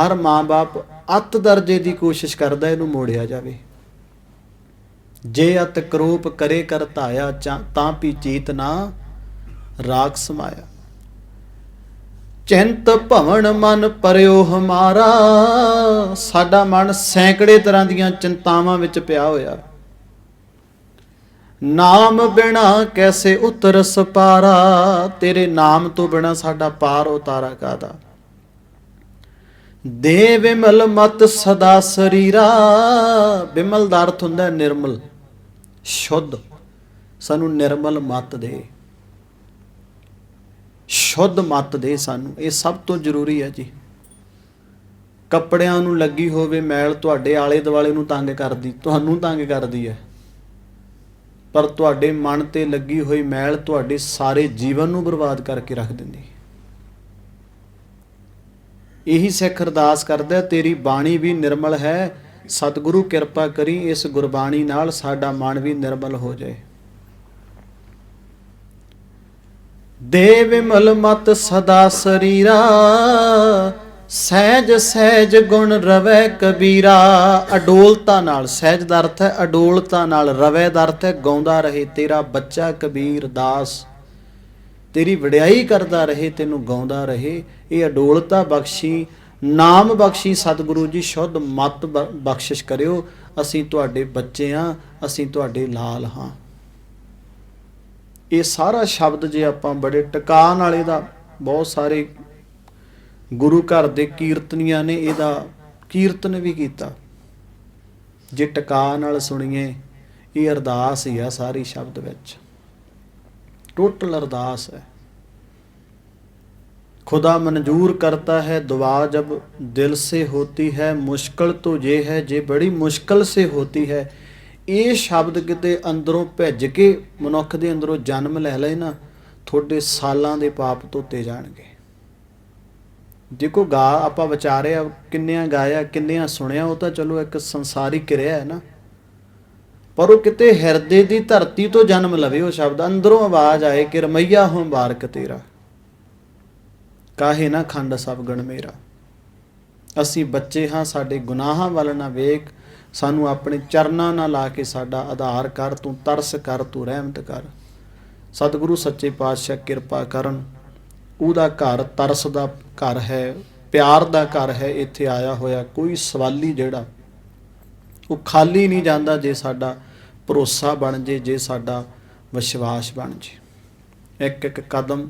ਹਰ ਮਾਂ-ਬਾਪ ਅੱਤ ਦਰਜੇ ਦੀ ਕੋਸ਼ਿਸ਼ ਕਰਦਾ ਇਹਨੂੰ ਮੋੜਿਆ ਜਾਵੇ। ਜੇ ਅਤ ਕਰੋਪ ਕਰੇ ਕਰ ਧਾਇਆ ਚਾ- ਤਾਂ ਪੀ ਚੀਤ ਨਾ ਰਾਗ ਸਮਾਇਆ। ਚਿੰਤ ਭਵਨ ਮਨ ਪਰਿਓ ਹਮਾਰਾ, ਸਾਡਾ ਮਨ ਸੈਂਕੜੇ ਤਰ੍ਹਾਂ ਦੀਆਂ ਚਿੰਤਾਵਾਂ ਵਿੱਚ ਪਿਆ ਹੋਇਆ। ਨਾਮ ਬਿਨਾ ਕੈਸੇ ਉਤਰ ਸਪਾਰਾ? ਤੇਰੇ ਨਾਮ ਤੋਂ ਬਿਨਾ ਸਾਡਾ ਪਾਰ ਉਤਾਰਾ ਕਾਦਾ? ਦੇ ਵਿਮਲ ਮਤ ਸਦਾ ਸਰੀਰਾ। ਵਿਮਲ ਦਾ ਅਰਥ ਹੁੰਦਾ ਨਿਰਮਲ, ਸ਼ੁੱਧ। ਸਾਨੂੰ ਨਿਰਮਲ ਮਤ ਦੇ। ਸ਼ੁੱਧ ਮਤ ਦੇ ਸਾਨੂੰ। ਇਹ ਸਭ ਤੋਂ ਜ਼ਰੂਰੀ ਹੈ ਜੀ। ਕੱਪੜਿਆਂ ਨੂੰ ਲੱਗੀ ਹੋਵੇ ਮੈਲ, ਤੁਹਾਡੇ ਆਲੇ ਦੁਆਲੇ ਨੂੰ ਤੰਗ ਕਰਦੀ, ਤੁਹਾਨੂੰ ਤੰਗ ਕਰਦੀ ਹੈ। ਪਰ ਤੁਹਾਡੇ ਮਨ ਤੇ ਲੱਗੀ ਹੋਈ ਮੈਲ ਤੁਹਾਡੇ ਸਾਰੇ ਜੀਵਨ ਨੂੰ ਬਰਬਾਦ ਕਰਕੇ ਰੱਖ ਦਿੰਦੀ ਹੈ। ਇਹੀ ਸਿੱਖ ਅਰਦਾਸ ਕਰਦਾ, ਤੇਰੀ ਬਾਣੀ ਵੀ ਨਿਰਮਲ ਹੈ, ਸਤਿਗੁਰੂ ਕਿਰਪਾ ਕਰੀ ਇਸ ਗੁਰਬਾਣੀ ਨਾਲ ਸਾਡਾ ਮਨ ਵੀ ਨਿਰਮਲ ਹੋ ਜਾਏ। ਦੇ ਵਿਮਲ ਮਤ ਸਦਾ ਸਰੀਰਾ ਸਹਿਜ ਸਹਿਜ ਗੁਣ ਰਵੈ ਕਬੀਰਾ। ਅਡੋਲਤਾ ਨਾਲ, ਸਹਿਜ ਦਾ ਅਰਥ ਹੈ ਅਡੋਲਤਾ ਨਾਲ, ਰਵੈ ਦਾ ਅਰਥ ਹੈ ਗਾਉਂਦਾ ਰਹੇ ਤੇਰਾ ਬੱਚਾ ਕਬੀਰ ਦਾਸ। ਤੇਰੀ ਵਡਿਆਈ ਕਰਦਾ ਰਹੇ, ਤੈਨੂੰ ਗਾਉਂਦਾ ਰਹੇ, ਇਹ ਅਡੋਲਤਾ ਬਖਸ਼ੀ, ਨਾਮ ਬਖਸ਼ੀ ਸਤਿਗੁਰੂ ਜੀ, ਸ਼ੁੱਧ ਮਤ ਬ- ਬਖਸ਼ਿਸ਼ ਕਰਿਓ, ਅਸੀਂ ਤੁਹਾਡੇ ਬੱਚੇ ਹਾਂ ਅਸੀਂ ਤੁਹਾਡੇ ਲਾਲ ਹਾਂ। ਇਹ ਸਾਰਾ ਸ਼ਬਦ ਜੇ ਆਪਾਂ ਬੜੇ ਟਿਕਾਣ ਵਾਲੇ ਦਾ, ਬਹੁਤ ਸਾਰੇ ਗੁਰੂ ਘਰ ਦੇ ਕੀਰਤਨੀਆਂ ਨੇ ਇਹਦਾ ਕੀਰਤਨ ਵੀ ਕੀਤਾ ਜੇ ਟਿਕਾਣ ਨਾਲ ਸੁਣੀਏ ਇਹ ਅਰਦਾਸ ਹੀ ਆ ਸਾਰੀ ਸ਼ਬਦ ਵਿੱਚ टोटल अरदास है खुदा मंजूर करता है दुआ जब दिल से होती है मुश्किल तो ये है जे बड़ी मुश्किल से होती है ਇਹ ਸ਼ਬਦ ਕਿਤੇ ਅੰਦਰੋਂ ਭਿੱਜ ਕੇ ਮਨੁੱਖ ਦੇ ਅੰਦਰੋਂ ਜਨਮ ਲੈ ਲਏ ਨਾ ਤੁਹਾਡੇ ਸਾਲਾਂ ਦੇ ਪਾਪ ਧੋਤੇ ਜਾਣਗੇ ਦੇਖੋ ਗਾ ਆਪਾਂ ਵਿਚਾਰਿਆ ਆ, ਕਿੰਨਿਆਂ ਗਾਇਆ, ਕਿੰਨਿਆਂ ਸੁਣਿਆ, ਉਹ ਤਾਂ ਚਲੋ ਇੱਕ ਸੰਸਾਰੀ ਕਿਰਿਆ ਹੈ ਨਾ। ਪਰ ਉਹ ਕਿਤੇ ਹਿਰਦੇ ਦੀ ਧਰਤੀ ਤੋਂ ਜਨਮ ਲਵੇ ਉਹ ਸ਼ਬਦ, ਅੰਦਰੋਂ ਆਵਾਜ਼ ਆਏ ਕਿ ਰਮਈਆ ਹੋ ਬਾਰਕ ਤੇਰਾ। ਕਾਹੇ ਨਾ ਖੰਡ ਸਭ ਗਣ ਮੇਰਾ। ਅਸੀਂ ਬੱਚੇ ਹਾਂ, ਸਾਡੇ ਗੁਨਾਹਾਂ ਵੱਲ ਨਾ ਵੇਖ, ਸਾਨੂੰ ਆਪਣੇ ਚਰਨਾਂ ਨਾਲ ਲਾ ਕੇ ਸਾਡਾ ਆਧਾਰ ਕਰ, ਤੂੰ ਤਰਸ ਕਰ, ਤੂੰ ਰਹਿਮਤ ਕਰ। ਸਤਿਗੁਰੂ ਸੱਚੇ ਪਾਤਸ਼ਾਹ ਕਿਰਪਾ ਕਰਨ, ਉਹਦਾ ਘਰ ਤਰਸ ਦਾ ਘਰ ਹੈ, ਪਿਆਰ ਦਾ ਘਰ ਹੈ, ਇੱਥੇ ਆਇਆ ਹੋਇਆ ਕੋਈ ਸਵਾਲੀ ਜਿਹੜਾ। ਉਹ ਖਾਲੀ ਨਹੀਂ ਜਾਂਦਾ ਜੇ ਸਾਡਾ ਭਰੋਸਾ ਬਣ ਜੇ ਜੇ ਸਾਡਾ ਵਿਸ਼ਵਾਸ ਬਣ ਜੇ। ਇੱਕ ਇੱਕ ਕਦਮ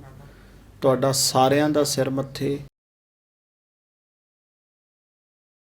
ਤੁਹਾਡਾ ਸਾਰਿਆਂ ਦਾ ਸਿਰ ਮੱਥੇ